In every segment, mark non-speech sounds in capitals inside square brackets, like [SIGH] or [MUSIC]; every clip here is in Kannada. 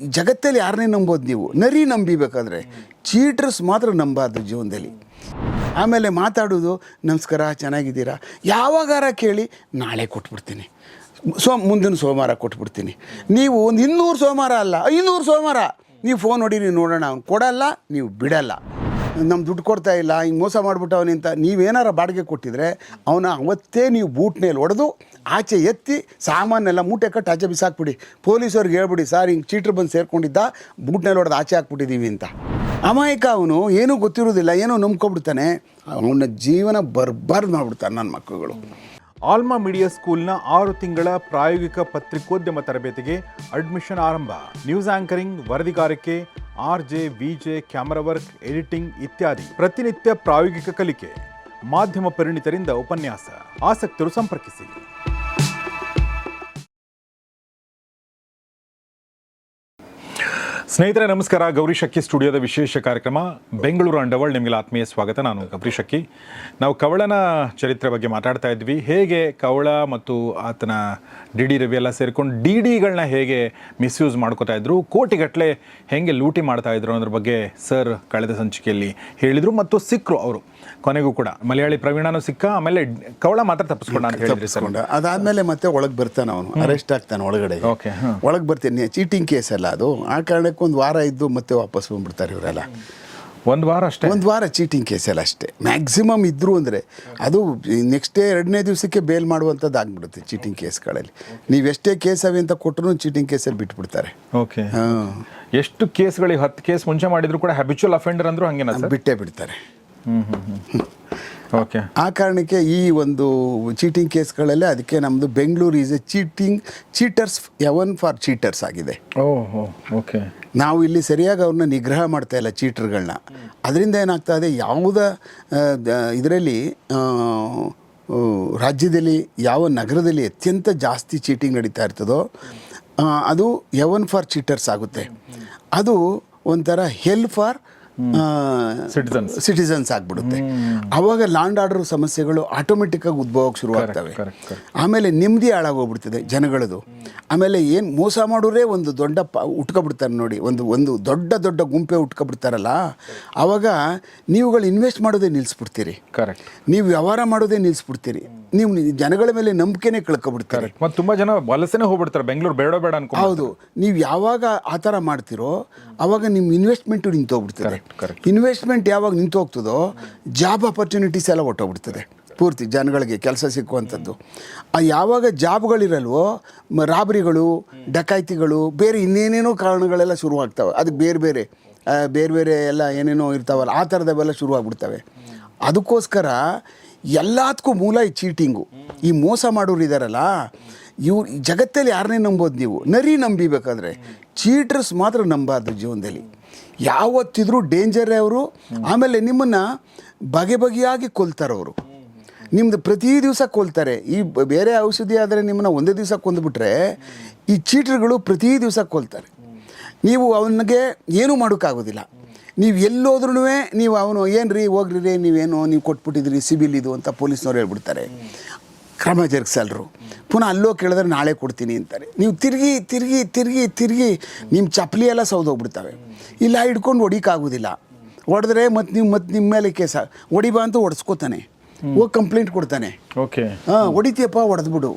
ಜಗತ್ತಲ್ಲಿ ಯಾರನ್ನೇ ನಂಬೋದು ನೀವು? ನರಿ ನಂಬಿಬೇಕಾದ್ರೆ ಚೀಟರ್ಸ್ ಮಾತ್ರ ನಂಬಾರ್ದು ಜೀವನದಲ್ಲಿ. ಆಮೇಲೆ ಮಾತಾಡೋದು, ನಮಸ್ಕಾರ, ಚೆನ್ನಾಗಿದ್ದೀರಾ? ಯಾವಾಗಾರ ಕೇಳಿ, ನಾಳೆ ಕೊಟ್ಬಿಡ್ತೀನಿ. ಸೋ, ಮುಂದಿನ ಸೋಮವಾರ ಕೊಟ್ಬಿಡ್ತೀನಿ. ನೀವು ಒಂದು ಇನ್ನೂರು ಸೋಮವಾರ ಅಲ್ಲ, ಐನೂರು ಸೋಮವಾರ. ನೀವು ಫೋನ್ ಹೊಡೀರಿ ನೋಡೋಣ. ಅವ್ನು ಕೊಡಲ್ಲ, ನೀವು ಬಿಡಲ್ಲ. ನಮ್ಮ ದುಡ್ಡು ಕೊಡ್ತಾ ಇಲ್ಲ, ಹಿಂಗೆ ಮೋಸ ಮಾಡಿಬಿಟ್ಟು ಅಂತ ನೀವೇನಾರ ಬಾಡಿಗೆ ಕೊಟ್ಟಿದ್ರೆ ಅವನ ಅವತ್ತೇ ನೀವು ಬೂಟ್ನೇಲಿ ಹೊಡೆದು ಆಚೆ ಎತ್ತಿ ಸಾಮಾನೆಲ್ಲ ಮೂಟೆ ಕಟ್ಟಿ ಆಚೆ ಬಿಸಾಕ್ಬಿಡಿ. ಪೊಲೀಸವ್ರಿಗೆ ಹೇಳ್ಬಿಡಿ, ಸರ್, ಹಿಂಗೆ ಚೀಟ್ರ್ ಬಂದು ಸೇರ್ಕೊಂಡಿದ್ದ ಬೂಟ್ನೇಲಿ ಹೊಡೆದು ಆಚೆ ಹಾಕ್ಬಿಟ್ಟಿದ್ದೀವಿ ಅಂತ. ಅಮಾಯಕ ಅವನು ಏನೂ ಗೊತ್ತಿರೋದಿಲ್ಲ ಏನೋ ನಂಬ್ಕೊಬಿಡ್ತಾನೆ. ಅವನ ಜೀವನ ಬರ್ಬಾರ್ದು ಮಾಡ್ಬಿಡ್ತಾನೆ ನನ್ನ ಮಕ್ಕಳುಗಳು. ಆಲ್ಮಾ ಮೀಡಿಯಾ ಸ್ಕೂಲ್ನ ಆರು ತಿಂಗಳ ಪ್ರಾಯೋಗಿಕ ಪತ್ರಿಕೋದ್ಯಮ ತರಬೇತಿಗೆ ಅಡ್ಮಿಷನ್ ಆರಂಭ. News anchoring, ವರದಿಗಾರಿಕೆ R J VJ camera work, editing ಇತ್ಯಾದಿ ಪ್ರತಿನಿತ್ಯ ಪ್ರಾಯೋಗಿಕ ಕಲಿಕೆ, ಮಾಧ್ಯಮ ಪರಿಣಿತರಿಂದ ಉಪನ್ಯಾಸ. ಆಸಕ್ತರು ಸಂಪರ್ಕಿಸಿ. ಸ್ನೇಹಿತರೆ, ನಮಸ್ಕಾರ. ಗೌರಿ ಶಕ್ಕಿ ಸ್ಟುಡಿಯೋದ ವಿಶೇಷ ಕಾರ್ಯಕ್ರಮ, ಬೆಂಗಳೂರು ಅಂಡವಳ್ ನಿಮಗೆ ಆತ್ಮೀಯ ಸ್ವಾಗತ. ನಾನು ಗೌರಿ ಶಕ್ಕಿ ನಾವು ಕವಳನ ಚರಿತ್ರೆ ಬಗ್ಗೆ ಮಾತಾಡ್ತಾ ಇದ್ವಿ. ಹೇಗೆ ಕವಳ ಮತ್ತು ಆತನ ಡಿ ಡಿ ರವಿ ಎಲ್ಲ ಸೇರಿಕೊಂಡು ಡಿ ಡಿಗಳನ್ನ ಹೇಗೆ ಮಿಸ್ಯೂಸ್ ಮಾಡ್ಕೋತಾ ಇದ್ರು ಕೋಟಿಗಟ್ಟಲೆ ಹೇಗೆ ಲೂಟಿ ಮಾಡ್ತಾ ಇದ್ರು ಅನ್ನೋದ್ರ ಬಗ್ಗೆ ಸರ್ ಕಳೆದ ಸಂಚಿಕೆಯಲ್ಲಿ ಹೇಳಿದರು ಮತ್ತು ಸಿಕ್ಕರು ಅವರು. ಕೊನೆಗೂ ಕೂಡ. ಮಲಯಾಳಿ ಪ್ರವೀಣನೂ ಸಿಕ್ಕ ಆಮೇಲೆ ಕವಳ ಮಾತ್ರ ತಪ್ಪಿಸ್ಕೊಂಡ ಅಂತ ಹೇಳಿದ್ರಿ ಸರ್. ತಪ್ಪಿಸ್ಕೊಂಡ. ಅದಾದಮೇಲೆ ಮತ್ತೆ ಒಳಗೆ ಬರ್ತಾನೆ ಅವನು. ಅರೆಸ್ಟ್ ಆಗ್ತಾನೆ ಒಳಗಡೆ. ಓಕೆ ಒಳಗೆ ಬರ್ತೀನಿ. ಚೀಟಿಂಗ್ ಕೇಸ್ ಅಲ್ಲ ಅದು. ಆ ಕಾರಣಕ್ಕೆ ಒಂದು ವಾರ ಇದ್ದು ಮತ್ತೆ ವಾಪಸ್ ಬಂದ್ಬಿಡ್ತಾರೆ ಇವರೆಲ್ಲ. ಒಂದು ವಾರ ಅಷ್ಟೇ? ಒಂದು ವಾರ ಚೀಟಿಂಗ್ ಕೇಸಲ್ಲ ಅಷ್ಟೇ. ಮ್ಯಾಕ್ಸಿಮಮ್ ಇದ್ರು ಅಂದರೆ ಅದು ನೆಕ್ಸ್ಟ್ ಡೇ ಎರಡನೇ ದಿವಸಕ್ಕೆ ಬೇಲ್ ಮಾಡುವಂಥದ್ದು ಆಗ್ಬಿಡುತ್ತೆ ಚೀಟಿಂಗ್ ಕೇಸ್ಗಳಲ್ಲಿ ನೀವು ಎಷ್ಟೇ ಕೇಸ್ ಅವೆ ಅಂತ ಕೊಟ್ಟರು ಚೀಟಿಂಗ್ ಕೇಸಲ್ಲಿ ಬಿಟ್ಬಿಡ್ತಾರೆ. ಓಕೆ ಹಾಂ. ಎಷ್ಟು ಕೇಸ್ಗಳಿಗೆ ಹತ್ತು ಕೇಸ್ ಮುಂಚೆ ಮಾಡಿದ್ರು ಕೂಡ ಹ್ಯಾಬಿಚುವಲ್ ಅಫೆಂಡರ್ ಅಂದ್ರು ಹಂಗೆ ಬಿಟ್ಟೇ ಬಿಡ್ತಾರೆ. ಓಕೆ ಆ ಕಾರಣಕ್ಕೆ ಈ ಒಂದು ಚೀಟಿಂಗ್ ಕೇಸ್ಗಳಲ್ಲೇ ಅದಕ್ಕೆ ನಮ್ಮದು Bengaluru is a cheating cheaters haven for cheaters ಆಗಿದೆ. ಓ ಓ ಓಕೆ ನಾವು ಇಲ್ಲಿ ಸರಿಯಾಗಿ ಅವ್ರನ್ನ ನಿಗ್ರಹ ಮಾಡ್ತಾ ಇಲ್ಲ ಚೀಟರ್ಗಳನ್ನ ಅದರಿಂದ ಏನಾಗ್ತಾ ಇದೆ ಯಾವುದ ಇದರಲ್ಲಿ ರಾಜ್ಯದಲ್ಲಿ ಯಾವ ನಗರದಲ್ಲಿ ಅತ್ಯಂತ ಜಾಸ್ತಿ ಚೀಟಿಂಗ್ ನಡೀತಾ ಇರ್ತದೋ ಅದು ಎವನ್ ಫಾರ್ ಚೀಟರ್ಸ್ ಆಗುತ್ತೆ. ಅದು ಒಂಥರ ಹೆಲ್ ಫಾರ್. ಸಿಟಿಸನ್ಸ್ ಆಗ್ಬಿಡುತ್ತೆ. ಅವಾಗ ಲ್ಯಾಂಡ್ ಆರ್ಡರ್ ಸಮಸ್ಯೆಗಳು ಆಟೋಮೆಟಿಕ್ಕಾಗಿ ಉದ್ಭವಕ್ಕೆ ಶುರುವಾಗ್ತವೆ ಶುರು ಆಗ್ತವೆ. ಆಮೇಲೆ ನೆಮ್ಮದಿ ಹಾಳಾಗೋಗ್ಬಿಡ್ತದೆ ಜನಗಳದು. ಆಮೇಲೆ ಏನು ಮೋಸ ಮಾಡೋರೇ ಒಂದು ದೊಡ್ಡ ಪ ಉಟ್ಕೊಬಿಡ್ತಾರೆ ನೋಡಿ ಒಂದು ಒಂದು ದೊಡ್ಡ ದೊಡ್ಡ ಗುಂಪೆ ಉಟ್ಕೊಬಿಡ್ತಾರಲ್ಲ ಅವಾಗ ನೀವುಗಳು ಇನ್ವೆಸ್ಟ್ ಮಾಡೋದೇ ನಿಲ್ಲಿಸ್ಬಿಡ್ತೀರಿ ಕರೆಕ್ಟ್ ನೀವು ವ್ಯವಹಾರ ಮಾಡೋದೇ ನಿಲ್ಲಿಸ್ಬಿಡ್ತೀರಿ ನೀವು ಜನಗಳ ಮೇಲೆ ನಂಬಿಕೆನೇ ಕಳ್ಕೊಬಿಡ್ತಾರೆ. ಮತ್ತೆ ತುಂಬಾ ಜನ ವಲಸೆನೇ ಹೋಗ್ಬಿಡ್ತಾರೆ ಬೆಂಗಳೂರು ಬೇಡ ಬೇಡ ಅನ್ಕೊ ಹೌದು. ನೀವು ಯಾವಾಗ ಆ ಥರ ಮಾಡ್ತೀರೋ ಆವಾಗ ನಿಮ್ಮ ಇನ್ವೆಸ್ಟ್ಮೆಂಟು ನಿಂತು ಹೋಗ್ಬಿಡ್ತದೆ. ಇನ್ವೆಸ್ಟ್ಮೆಂಟ್ ಯಾವಾಗ ನಿಂತೋಗ್ತದೋ ಜಾಬ್ ಆಪರ್ಚುನಿಟೀಸ್ ಎಲ್ಲ ಹೊಟ್ಟೋಗ್ಬಿಡ್ತದೆ ಪೂರ್ತಿ ಜನಗಳಿಗೆ ಕೆಲಸ ಸಿಕ್ಕುವಂಥದ್ದು. ಆ ಯಾವಾಗ ಜಾಬ್ಗಳಿರಲ್ವೋ ರಾಬರಿಗಳು ಡಕಾಯ್ತಿಗಳು ಬೇರೆ ಇನ್ನೇನೇನೋ ಕಾರಣಗಳೆಲ್ಲ ಶುರುವಾಗ್ತವೆ. ಅದಕ್ಕೆ ಬೇರೆ ಬೇರೆ ಬೇರೆ ಬೇರೆ ಎಲ್ಲ ಏನೇನೋ ಇರ್ತಾವಲ್ಲ ಆ ಥರದವೆಲ್ಲ ಶುರುವಾಗ್ಬಿಡ್ತವೆ. ಅದಕ್ಕೋಸ್ಕರ ಎಲ್ಲದಕ್ಕೂ ಮೂಲ ಈ ಚೀಟಿಂಗು ಈ ಮೋಸ ಮಾಡೋರು ಇದ್ದಾರಲ್ಲ ಇವ್ರು ಜಗತ್ತಲ್ಲಿ ಯಾರನ್ನೇ ನಂಬೋದು ನೀವು, ನರಿ ನಂಬಿಬೇಕಾದ್ರೆ ಚೀಟರ್ಸ್ ಮಾತ್ರ ನಂಬಾರ್ದು ಜೀವನದಲ್ಲಿ. ಯಾವತ್ತಿದ್ರೂ ಡೇಂಜರೇ ಅವರು, ಆಮೇಲೆ ನಿಮ್ಮನ್ನು ಬಗೆ ಬಗೆಯಾಗಿ ಕೊಲ್ತಾರೆ ಅವರು. ನಿಮ್ಮದು ಪ್ರತಿ ದಿವಸ ಕೊಲ್ತಾರೆ. ಈ ಬೇರೆ ಔಷಧಿ ಆದರೆ ನಿಮ್ಮನ್ನ ಒಂದೇ ದಿವಸ ಕೊಂದುಬಿಟ್ರೆ ಈ ಚೀಟ್ರ್ಗಳು ಪ್ರತಿ ದಿವಸ ಕೊಲ್ತಾರೆ. ನೀವು ಅವನಿಗೆ ಏನೂ ಮಾಡೋಕ್ಕಾಗೋದಿಲ್ಲ. ನೀವು ಎಲ್ಲೋದ್ರೂ ನೀವು ಅವನು ಏನು ರೀ ಹೋಗ್ರಿ ರೀ, ನೀವೇನು, ನೀವು ಕೊಟ್ಬಿಟ್ಟಿದ್ರಿ ಸಿಬಿಲ್ ಇದು ಅಂತ ಪೊಲೀಸ್ನವ್ರು ಹೇಳ್ಬಿಡ್ತಾರೆ. ಕ್ರಮ ಜರುಗಿಸಲ್ರು. ಪುನಃ ಅಲ್ಲೋ ಕೇಳಿದ್ರೆ ನಾಳೆ ಕೊಡ್ತೀನಿ ಅಂತಾರೆ. ನೀವು ತಿರುಗಿ ತಿರುಗಿ ತಿರುಗಿ ತಿರುಗಿ ನಿಮ್ಮ ಚಪ್ಪಲಿ ಎಲ್ಲ ಸೌದೋಗ್ಬಿಡ್ತವೆ ಇಲ್ಲ ಹಿಡ್ಕೊಂಡು ಹೊಡಿಕಾಗೋದಿಲ್ಲ. ಹೊಡೆದ್ರೆ ಮತ್ತು ನೀವು ಮತ್ತು ನಿಮ್ಮ ಮೇಲೆ ಕೇಸ. ಹೊಡಿಬಾ ಅಂತ ಹೊಡೆಸ್ಕೋತಾನೆ. ಹೋಗಿ ಕಂಪ್ಲೇಂಟ್ ಕೊಡ್ತಾನೆ. ಓಕೆ. ಹಾಂ ಹೊಡಿತೀಯಪ್ಪ ಹೊಡೆದ್ಬಿಡು.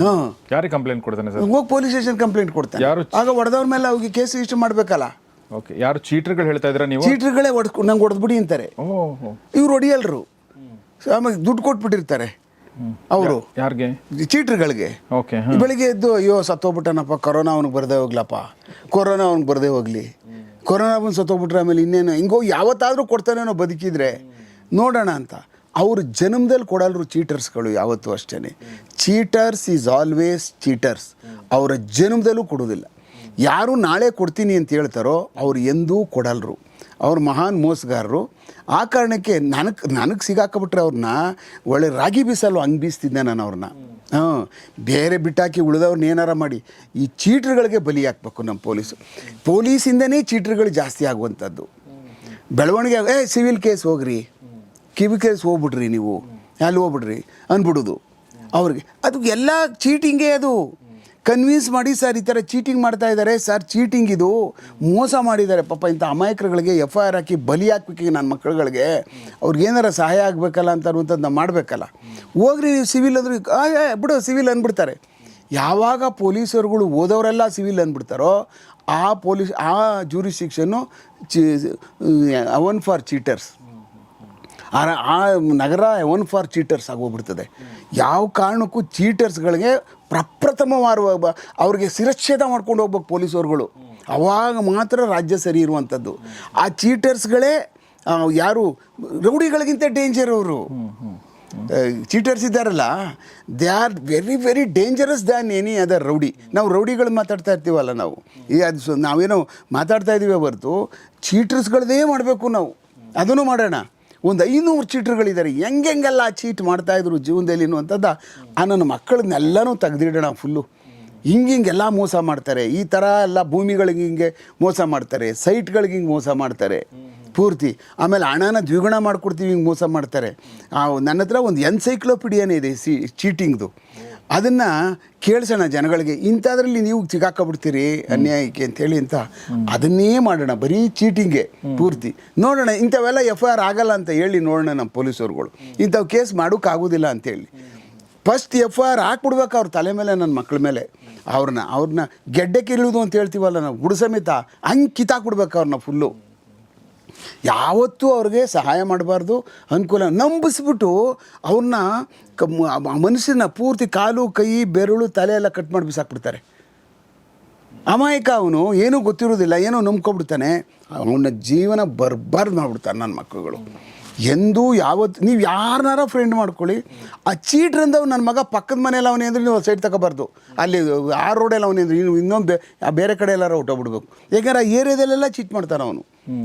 ಹಾಂ. ಯಾರಿಗೆ ಕಂಪ್ಲೇಂಟ್ ಕೊಡ್ತಾನೆ ಸರ್? ಹೋಗಿ ಪೊಲೀಸ್ ಸ್ಟೇಷನ್ ಕಂಪ್ಲೇಂಟ್ ಕೊಡ್ತಾನೆ. ಯಾರು? ಆಗ ಹೊಡೆದವ್ರ ಮೇಲೆ ಅವ್ರಿಗೆ ಕೇಸ್ ಇಷ್ಟು ಮಾಡಬೇಕಲ್ಲ. ಓಕೆ. ಯಾರು ಚೀಟ್ರ್ಗಳು ಹೇಳ್ತಾ ಇದ್ರ ನೀವು? ಚೀಟ್ರ್ಗಳೇ ಹೊಡ್ಕೊಂಡು ನಂಗೆ ಹೊಡೆದ್ಬಿಡಿ ಅಂತಾರೆ. ಇವ್ರು ಹೊಡಿಯಲ್ರು. ಆಮೇಲೆ ದುಡ್ಡು ಕೊಟ್ಬಿಟ್ಟಿರ್ತಾರೆ. ಅವರು? ಯಾರಿಗೆ? ಚೀಟ್ರ್ಗಳಿಗೆ. ಓಕೆ ಬೆಳಿಗ್ಗೆ ಎದ್ದು ಅಯ್ಯೋ ಸತ್ತೋಗ್ಬಿಟ್ಟನಪ್ಪ ಕೊರೋನಾ ಅವ್ನಿಗೆ ಬರದೇ ಹೋಗ್ಲಪ್ಪ. ಕೊರೋನಾ ಅವ್ನಿಗೆ ಬರದೇ ಹೋಗ್ಲಿ. ಕೊರೋನಾ ಬಂದು ಸತ್ತೋಗ್ಬಿಟ್ರೆ ಆಮೇಲೆ ಇನ್ನೇನು ಹಿಂಗೋ ಯಾವತ್ತಾದರೂ ಕೊಡ್ತಾನೇನೋ ಬದುಕಿದ್ರೆ ನೋಡೋಣ ಅಂತ. ಅವ್ರ ಜನ್ಮದಲ್ಲಿ ಕೊಡಲ್ರು ಚೀಟರ್ಸ್ಗಳು ಯಾವತ್ತೂ ಅಷ್ಟೇ ಚೀಟರ್ಸ್ ಈಸ್ ಆಲ್ವೇಸ್ ಚೀಟರ್ಸ್. ಅವರ ಜನ್ಮದಲ್ಲೂ ಕೊಡೋದಿಲ್ಲ ಯಾರು ನಾಳೆ ಕೊಡ್ತೀನಿ ಅಂತ ಹೇಳ್ತಾರೋ ಅವ್ರು ಎಂದೂ ಕೊಡಲ್ರು. ಅವ್ರು ಮಹಾನ್ ಮೋಸಗಾರರು. ಆ ಕಾರಣಕ್ಕೆ ನನಗೆ ನನಗೆ ಸಿಗಾಕಬಿಟ್ರೆ ಅವ್ರನ್ನ ಒಳ್ಳೆ ರಾಗಿ ಬೀಸಲು ಹಂಗೆ ಬೀಸ್ತಿದ್ದೆ ನಾನು ಅವ್ರನ್ನ ಹಾಂ, ಬೇರೆ ಬಿಟ್ಟಾಕಿ ಉಳಿದವ್ರನ್ನ ಏನಾರ ಮಾಡಿ. ಈ ಚೀಟ್ರ್ಗಳಿಗೆ ಬಲಿ ಹಾಕ್ಬೇಕು ನಮ್ಮ ಪೊಲೀಸು. ಪೊಲೀಸಿಂದನೇ ಚೀಟ್ರ್ಗಳು ಜಾಸ್ತಿ ಆಗುವಂಥದ್ದು. ಬೆಳವಣಿಗೆ ಏ, ಸಿವಿಲ್ ಕೇಸ್ ಹೋಗ್ರಿ. ಕಿವಿ ಕೇಸ್ ಹೋಗ್ಬಿಡ್ರಿ ನೀವು. ಅಲ್ಲಿ ಹೋಗ್ಬಿಡ್ರಿ. ಅಂದ್ಬಿಡೋದು. ಅವ್ರಿಗೆ. ಅದು ಎಲ್ಲ ಚೀಟಿಂಗೇ ಅದು. ಕನ್ವಿನ್ಸ್ ಮಾಡಿ ಸರ್ ಈ ಥರ ಚೀಟಿಂಗ್ ಮಾಡ್ತಾ ಇದ್ದಾರೆ. ಸರ್, ಚೀಟಿಂಗ್ ಇದು ಮೋಸ ಮಾಡಿದ್ದಾರೆ. ಪಾಪ ಇಂಥ ಅಮಾಯಕರುಗಳಿಗೆ ಎಫ್ ಐ ಆರ್ ಹಾಕಿ ಬಲಿ ಹಾಕ್ಬೇಕೀಗ ನನ್ನ ಮಕ್ಕಳುಗಳಿಗೆ. ಅವ್ರಿಗೇನಾರ ಸಹಾಯ ಆಗಬೇಕಲ್ಲ ಅಂತ ಅನ್ನುವಂಥದ್ದು ಮಾಡಬೇಕಲ್ಲ. ಹೋಗ್ರಿ ನೀವು ಸಿವಿಲ್ ಅಂದ್ರೆ ಬಿಡು, ಸಿವಿಲ್ ಅಂದ್ಬಿಡ್ತಾರೆ. ಯಾವಾಗ ಪೊಲೀಸರುಗಳು ಓದೋರೆಲ್ಲ ಸಿವಿಲ್ ಅಂದ್ಬಿಡ್ತಾರೋ, ಆ ಪೊಲೀಸ್, ಆ ಜೂರಿಸ್ಟಿಕ್ಷನ್ನು ಚಿ ಅವನ್ ಫಾರ್ ಚೀಟರ್ಸ್ ಆ ಆ ನಗರ ಒನ್ ಫಾರ್ ಚೀಟರ್ಸ್ ಆಗೋಗ್ಬಿಡ್ತದೆ. ಯಾವ ಕಾರಣಕ್ಕೂ ಚೀಟರ್ಸ್ಗಳಿಗೆ ಪ್ರಪ್ರಥಮವಾರ ಅವ್ರಿಗೆ ಶಿರಚ್ಛೇದ ಮಾಡ್ಕೊಂಡು ಹೋಗ್ಬೇಕು ಪೊಲೀಸವ್ರುಗಳು ಅವಾಗ ಮಾತ್ರ ರಾಜ್ಯ ಸರಿ ಇರುವಂಥದ್ದು ಆ ಚೀಟರ್ಸ್ಗಳೇ ಯಾರು, ರೌಡಿಗಳಿಗಿಂತ ಡೇಂಜರ್ ಅವರು. ಚೀಟರ್ಸ್ ಇದ್ದಾರಲ್ಲ, they are very very dangerous than any other rowdy. ನಾವು ರೌಡಿಗಳು ಮಾತಾಡ್ತಾ ಇರ್ತೀವಲ್ಲ ನಾವು. ಈ ಅದು ನಾವೇನೋ ಮಾತಾಡ್ತಾ ಇದ್ದೀವಿ ಹೊರತು, ಚೀಟರ್ಸ್ಗಳದೇ ಮಾಡಬೇಕು ನಾವು. ಅದನ್ನು ಮಾಡೋಣ. ಒಂದು ಐನೂರು ಚೀಟ್ರುಗಳಿದ್ದಾರೆ. ಹೆಂಗೆಲ್ಲ ಚೀಟ್ ಮಾಡ್ತಾ ಮಾಡ್ತಾಯಿದ್ರು ಜೀವನದಲ್ಲಿ ಅನ್ನುವಂಥದ್ದು ಆ ನನ್ನ ಮಕ್ಕಳನ್ನೆಲ್ಲನೂ ತೆಗೆದಿಡೋಣ ಫುಲ್ಲು. ಹಿಂಗೆ ಹಿಂಗೆಲ್ಲ ಮೋಸ ಮಾಡ್ತಾರೆ. ಈ ಥರ ಎಲ್ಲ ಭೂಮಿಗಳಿಗೆ ಹಿಂಗೆ ಮೋಸ ಮಾಡ್ತಾರೆ. ಸೈಟ್ಗಳಿಗೆ ಹಿಂಗೆ ಮೋಸ ಮಾಡ್ತಾರೆ. ಪೂರ್ತಿ. ಆಮೇಲೆ ಹಣನ ದ್ವಿಗುಣ ಮಾಡಿಕೊಡ್ತೀವಿ, ಹಿಂಗೆ ಮೋಸ ಮಾಡ್ತಾರೆ. ನನ್ನ ಹತ್ರ ಒಂದು ಎನ್ಸೈಕ್ಲೋಪೀಡಿಯಾನೇ ಇದೆ ಸಿ, ಚೀಟಿಂಗ್ದು. ಅದನ್ನು ಕೇಳಿಸೋಣ ಜನಗಳಿಗೆ, ಇಂಥದ್ರಲ್ಲಿ ನೀವು ಸಿಗಾಕಬಿಡ್ತೀರಿ ಅನ್ಯಾಯಕ್ಕೆ ಅಂತೇಳಿ ಅಂತ ಅದನ್ನೇ ಮಾಡೋಣ, ಬರೀ ಚೀಟಿಂಗೆ ಪೂರ್ತಿ. ನೋಡೋಣ, ಇಂಥವೆಲ್ಲ ಎಫ್ ಐ ಆರ್ ಆಗಲ್ಲ ಅಂತ ಹೇಳಿ ನೋಡೋಣ ನಮ್ಮ ಪೊಲೀಸರುಗಳು. ಇಂಥವು ಕೇಸ್ ಮಾಡೋಕ್ಕಾಗೋದಿಲ್ಲ ಅಂತೇಳಿ. ಫಸ್ಟ್ ಎಫ್ ಐ ಆರ್ ಹಾಕ್ಬಿಡ್ಬೇಕು ಅವ್ರ ತಲೆ ಮೇಲೆ, ನನ್ನ ಮಕ್ಕಳ ಮೇಲೆ. ಅವ್ರನ್ನ ಅವ್ರನ್ನ ಗೆಡ್ಡೆ ಕಿರಿಯೋದು ಅಂತ ಹೇಳ್ತೀವಲ್ಲ ನಾವು ಬುಡ ಸಮೇತ ಹಂಗೆ ಅವ್ರನ್ನ ಫುಲ್ಲು ಯಾವತ್ತೂ ಅವ್ರಿಗೆ ಸಹಾಯ ಮಾಡಬಾರ್ದು, ಅನುಕೂಲ. ನಂಬಿಸ್ಬಿಟ್ಟು ಅವ್ರನ್ನ ಮನುಷ್ಯನ ಪೂರ್ತಿ ಕಾಲು, ಕೈ, ಬೆರಳು, ತಲೆ ಎಲ್ಲ ಕಟ್ ಮಾಡಿ ಬಿಸಾಕ್ಬಿಡ್ತಾರೆ. ಅಮಾಯಕ ಅವನು, ಏನೂ ಗೊತ್ತಿರೋದಿಲ್ಲ ಏನೋ ನಂಬ್ಕೊಬಿಡ್ತಾನೆ ಅವನ ಜೀವನ ಬರ್ಬಾರ್ದು ಮಾಡ್ಬಿಡ್ತಾನೆ ನನ್ನ ಮಕ್ಕಳುಗಳು. ಎಂದೂ ಯಾವತ್ತು ನೀವು ಯಾರನ್ನಾರ ಫ್ರೆಂಡ್ ಮಾಡ್ಕೊಳ್ಳಿ. ಆ ಚೀಟ್ರಿಂದ ನನ್ನ ಮಗ ಪಕ್ಕದ ಮನೆಯಲ್ಲಿ ಅವನೇ ಅಂದ್ರೆ ನೀವು ಸೈಡ್ ತಗೋಬಾರ್ದು ಅಲ್ಲಿ ಆ ರೋಡಲ್ಲಿ ಅವನೇ ಅಂದ್ರೆ ನೀವು ಇನ್ನೊಂದು ಬೇರೆ ಕಡೆ ಎಲ್ಲಾರ ಹೊಟ್ಟೋಗ್ಬಿಡ್ಬೇಕು ಯಾಕಂದ್ರೆ ಆ ಏರಿಯಾದಲ್ಲೆಲ್ಲ ಚೀಟ್ ಮಾಡ್ತಾನೆ ಅವನು.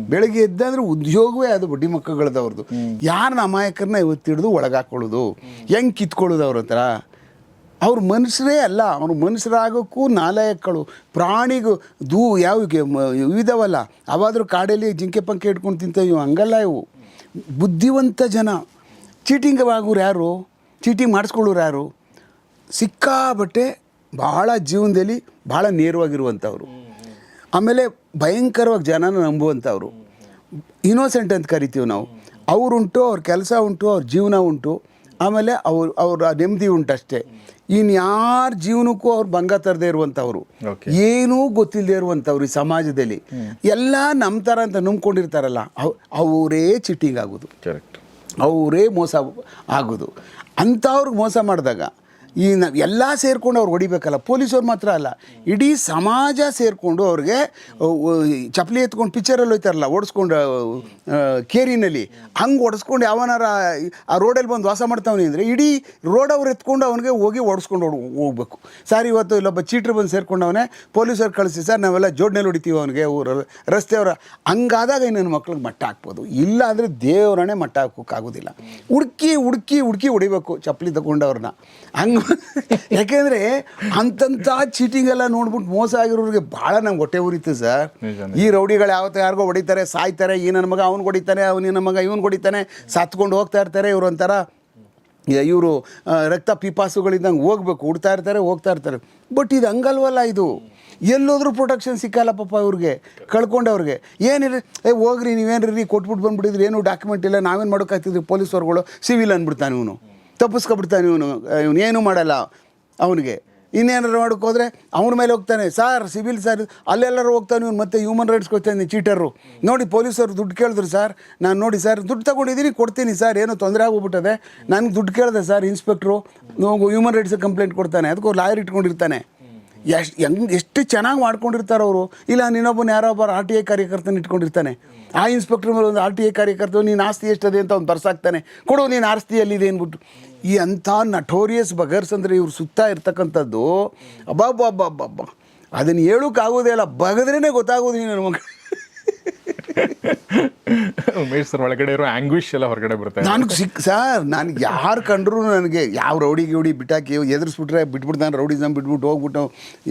ಬೆಳಗ್ಗೆ ಎದ್ದಂದ್ರೆ ಉದ್ಯೋಗವೇ ಅದು ಬಡ್ಡಿ ಮಕ್ಕಳದವ್ರದ್ದು ಯಾರನ್ನ ಅಮಾಯಕರನ್ನ ಇವತ್ತು ಹಿಡಿದು ಒಳಗಾಕೊಳ್ಳೋದು ಹೆಂಗೆ ಕಿತ್ಕೊಳ್ಳೋದು ಅವ್ರ ಹತ್ರ? ಅವ್ರ ಮನುಷ್ಯರೇ ಅಲ್ಲ. ಅವ್ರ ಮನುಷ್ಯರಾಗೋಕ್ಕೂ ನಾಲಯಕ್ಕಳು ಪ್ರಾಣಿಗೂ ದೂ ಯಾವ ಇದಾವಲ್ಲ. ಅವಾದರೂ ಕಾಡಲ್ಲಿ ಜಿಂಕೆ ಪಂಕೆ ಇಟ್ಕೊಂಡು ತಿಂತ ಇವು ಹಂಗಲ್ಲ ಇವು. ಬುದ್ಧಿವಂತ ಜನ. ಚೀಟಿಂಗ್ ಆಗೋರು ಯಾರು? ಚೀಟಿಂಗ್ ಮಾಡಿಸ್ಕೊಳ್ಳೋರು ಯಾರು? ಸಿಕ್ಕಾಬಟ್ಟೆ ಭಾಳ ಜೀವನದಲ್ಲಿ ಭಾಳ ನೇರವಾಗಿರುವಂಥವ್ರು. ಆಮೇಲೆ ಭಯಂಕರವಾಗಿ ಜನನ ನಂಬುವಂಥವ್ರು. ಇನೋಸೆಂಟ್ ಅಂತ ಕರಿತೀವಿ ನಾವು. ಅವರುಂಟು ಅವ್ರ ಕೆಲಸ ಉಂಟು, ಅವ್ರ ಜೀವನ ಉಂಟು. ಆಮೇಲೆ ಅವರು ಅವ್ರ ನೆಮ್ಮದಿ ಉಂಟಷ್ಟೇ. ಇನ್ಯಾರ ಜೀವನಕ್ಕೂ ಅವ್ರು ಭಂಗ ತರದೇ ಇರುವಂಥವ್ರು. ಏನೂ ಗೊತ್ತಿಲ್ಲದೆ ಇರುವಂಥವ್ರು ಈ ಸಮಾಜದಲ್ಲಿ. ಎಲ್ಲ ನಮ್ಮ ಥರ ಅಂತ ನಂಬ್ಕೊಂಡಿರ್ತಾರಲ್ಲ ಅವ್ ಅವರೇ ಚಿಟ್ಟಿಂಗ್ ಆಗೋದು. ಕರೆಕ್ಟ್ ಅವರೇ ಮೋಸ ಆಗೋದು. ಅಂಥವ್ರಿಗೆ ಮೋಸ ಮಾಡಿದಾಗ ಈ ನ ಎಲ್ಲ ಸೇರಿಕೊಂಡು ಅವ್ರು ಹೊಡಿಬೇಕಲ್ಲ, ಪೊಲೀಸವ್ರು ಮಾತ್ರ ಅಲ್ಲ. ಇಡೀ ಸಮಾಜ ಸೇರಿಕೊಂಡು ಅವ್ರಿಗೆ ಚಪ್ಪಲಿ ಎತ್ಕೊಂಡು ಪಿಕ್ಚರಲ್ಲಿ ಹೋಯ್ತಾರಲ್ಲ, ಓಡಿಸ್ಕೊಂಡು ಕೇರಿನಲ್ಲಿ. ಹಂಗೆ ಓಡಿಸ್ಕೊಂಡು ಯಾವನಾರ ಆ ರೋಡಲ್ಲಿ ಬಂದು ವಾಸ ಮಾಡ್ತಾವನಿ ಅಂದರೆ ಇಡೀ ರೋಡ್ ಅವ್ರು ಎತ್ಕೊಂಡು ಅವನಿಗೆ ಹೋಗಿ ಓಡಿಸ್ಕೊಂಡು ಹೋಗ್, ಹೋಗ್ಬೇಕು. ಸರ್, ಇವತ್ತು ಇಲ್ಲೊಬ್ಬ ಚೀಟ್ರ್ ಬಂದು ಸೇರ್ಕೊಂಡವನೇ ಪೊಲೀಸರು ಕಳಿಸಿ, ಸರ್, ನಾವೆಲ್ಲ ಜೋಡ್ನಲ್ಲಿ ಹೊಡಿತೀವಿ ಅವನಿಗೆ ಊರಲ್ಲಿ ರಸ್ತೆಯವರ ಹಂಗಾದಾಗ ನನ್ನ ಮಕ್ಳಿಗೆ ಮಟ್ಟ ಹಾಕ್ಬೋದು. ಇಲ್ಲ ಅಂದರೆ ದೇವರನ್ನೇ ಮಟ್ಟ ಹಾಕೋಕ್ಕಾಗೋದಿಲ್ಲ ಹುಡುಕಿ ಹುಡುಕಿ ಹುಡುಕಿ ಹೊಡಿಬೇಕು, ಚಪ್ಪಲಿ ತಗೊಂಡವ್ರನ್ನ. ಹಂಗೆ [LAUGHS] ಯಾಕೆಂದರೆ ಅಂತಂಥ ಚೀಟಿಂಗ್ ಎಲ್ಲ ನೋಡ್ಬಿಟ್ಟು ಮೋಸ ಆಗಿರೋರಿಗೆ ಭಾಳ ನಂಗೆ ಹೊಟ್ಟೆ ಉರಿತು ಸರ್. ಈ ರೌಡಿಗಳು ಯಾವತ್ತ ಯಾರಿಗೋ ಹೊಡಿತಾರೆ ಸಾಯ್ತಾರೆ ಈ ನನ್ನ ಮಗ ಅವ್ನು ಹೊಡಿತಾನೆ ಅವ್ನು ನನ್ನ ಮಗ ಇವನು ಹೊಡಿತಾನೆ ಸತ್ಕೊಂಡು ಹೋಗ್ತಾ ಇರ್ತಾರೆ ಇವರು ಒಂಥರ ಇವರು ರಕ್ತ ಪಿಪಾಸುಗಳಿದ್ದಂಗೆ ಹೋಗ್ಬೇಕು ಹುಡ್ತಾ ಇರ್ತಾರೆ ಹೋಗ್ತಾ ಇರ್ತಾರೆ. ಬಟ್ ಇದು ಹಂಗಲ್ವಲ್ಲ ಇದು. ಎಲ್ಲೋದ್ರೂ ಪ್ರೊಟೆಕ್ಷನ್ ಸಿಕ್ಕಲ್ಲ ಪಾಪ ಅವ್ರಿಗೆ ಕಳ್ಕೊಂಡವ್ರಿಗೆ. ಏನಿಲ್ಲ ಏ ಹೋಗ್ರಿ ನೀವೇನ್ರಿ ಕೊಟ್ಬಿಟ್ಟು ಬಂದ್ಬಿಟ್ಟಿದ್ರಿ ಏನು ಡಾಕ್ಯುಮೆಂಟ್ ಇಲ್ಲ ನಾವೇನು ಮಾಡೋಕ್ಕಾಗ್ತಿದ್ರಿ ಪೊಲೀಸವ್ರುಗಳು ಸಿವಿಲ್ ಅಂದ್ಬಿಡ್ತಾನೆ ಇವನು. ತಪ್ಪಿಸ್ಕೊಬಿಡ್ತಾನೆ ಇವನು. ಇವನು ಏನು ಮಾಡಲ್ಲ ಅವನಿಗೆ. ಇನ್ನೇನಾದ್ರು ಮಾಡೋಕೆ ಹೋದರೆ ಅವನ ಮೇಲೆ ಹೋಗ್ತಾನೆ. ಸರ್, ಸಿವಿಲ್ ಸರ್, ಅಲ್ಲೆಲ್ಲರೂ ಹೋಗ್ತಾನೆ ಇವನು ಮತ್ತೆ ಹ್ಯೂಮನ್ ರೈಟ್ಸ್ಗೆ ಹೋಗ್ತಾನೆ ಚೀಟರು ನೋಡಿ ಪೊಲೀಸರು ದುಡ್ಡು ಕೇಳಿದ್ರು, ಸರ್, ನಾನು ನೋಡಿ ಸರ್, ದುಡ್ಡು ತಗೊಂಡಿದ್ದೀನಿ ಕೊಡ್ತೀನಿ ಸರ್, ಏನೋ ತೊಂದರೆ ಆಗೋಗ್ಬಿಟ್ಟದೆ ನನಗೆ ದುಡ್ಡು ಕೇಳಿದೆ sir inspector human rights complaint ಕೊಡ್ತಾನೆ. ಅದಕ್ಕೂ ಲಾಯರ್ ಇಟ್ಕೊಂಡಿರ್ತಾನೆ. ಎಷ್ಟು, ಹೆಂಗ್, ಎಷ್ಟು ಚೆನ್ನಾಗಿ ಮಾಡ್ಕೊಂಡಿರ್ತಾರೆ ಅವರು. ಇಲ್ಲ, ನೀನೊಬ್ಬನ ಯಾರೋ ಒಬ್ಬರು ಆರ್ ಟಿ ಐ ಕಾರ್ಯಕರ್ತನ ಇಟ್ಕೊಂಡಿರ್ತಾನೆ. ಆ ಇನ್ಸ್ಪೆಕ್ಟರ್ ಮೇಲೆ ಒಂದು ಆರ್ ಟಿ ಐ ಕಾರ್ಯಕರ್ತ ನೀನು ಆಸ್ತಿ ಎಷ್ಟದೆ ಅಂತ ಅವ್ನು ಬರ್ಸಾಕ್ತಾನೆ ಕೊಡು, ನೀನು ಆಸ್ತಿಯಲ್ಲಿದೆ ಅಂದ್ಬಿಟ್ಟು. ಈ ಅಂಥ ನಟೋರಿಯಸ್ ಬಗರ್ಸ್ ಅಂದರೆ ಇವ್ರು ಸುತ್ತ ಇರ್ತಕ್ಕಂಥದ್ದು ಅಬ್ಬಬ್ಬಬ್ಬಬ್ಬ ಅದನ್ನು ಹೇಳೋಕ್ಕಾಗೋದೇ ಇಲ್ಲ. ಬಗದ್ರೇ ಗೊತ್ತಾಗೋದು ನೀನು ನನ್ನ ಮಗ. ಉಮೇಶ್ ಸರ್ ಒಳಗಡೆ ಇರೋ ಆಂಗ್ವಿಶ್ ಎಲ್ಲ ಹೊರಗಡೆ ಬರುತ್ತೆ. ಇದೆ ನನಗೆ ಸಿಕ್ ಸರ್ ನನಗೆ ಯಾರು ಕಂಡ್ರು ನನಗೆ ಯಾವ ರೌಡಿ ಗಿವಡಿ ಬಿಟ್ಟಾಕಿ ಎದುರಿಸ್ಬಿಟ್ರೆ ಬಿಟ್ಬಿಡ್ತಾನೆ ರೌಡಿಸಮ್ ಬಿಟ್ಬಿಟ್ಟು ಹೋಗ್ಬಿಟ್ಟು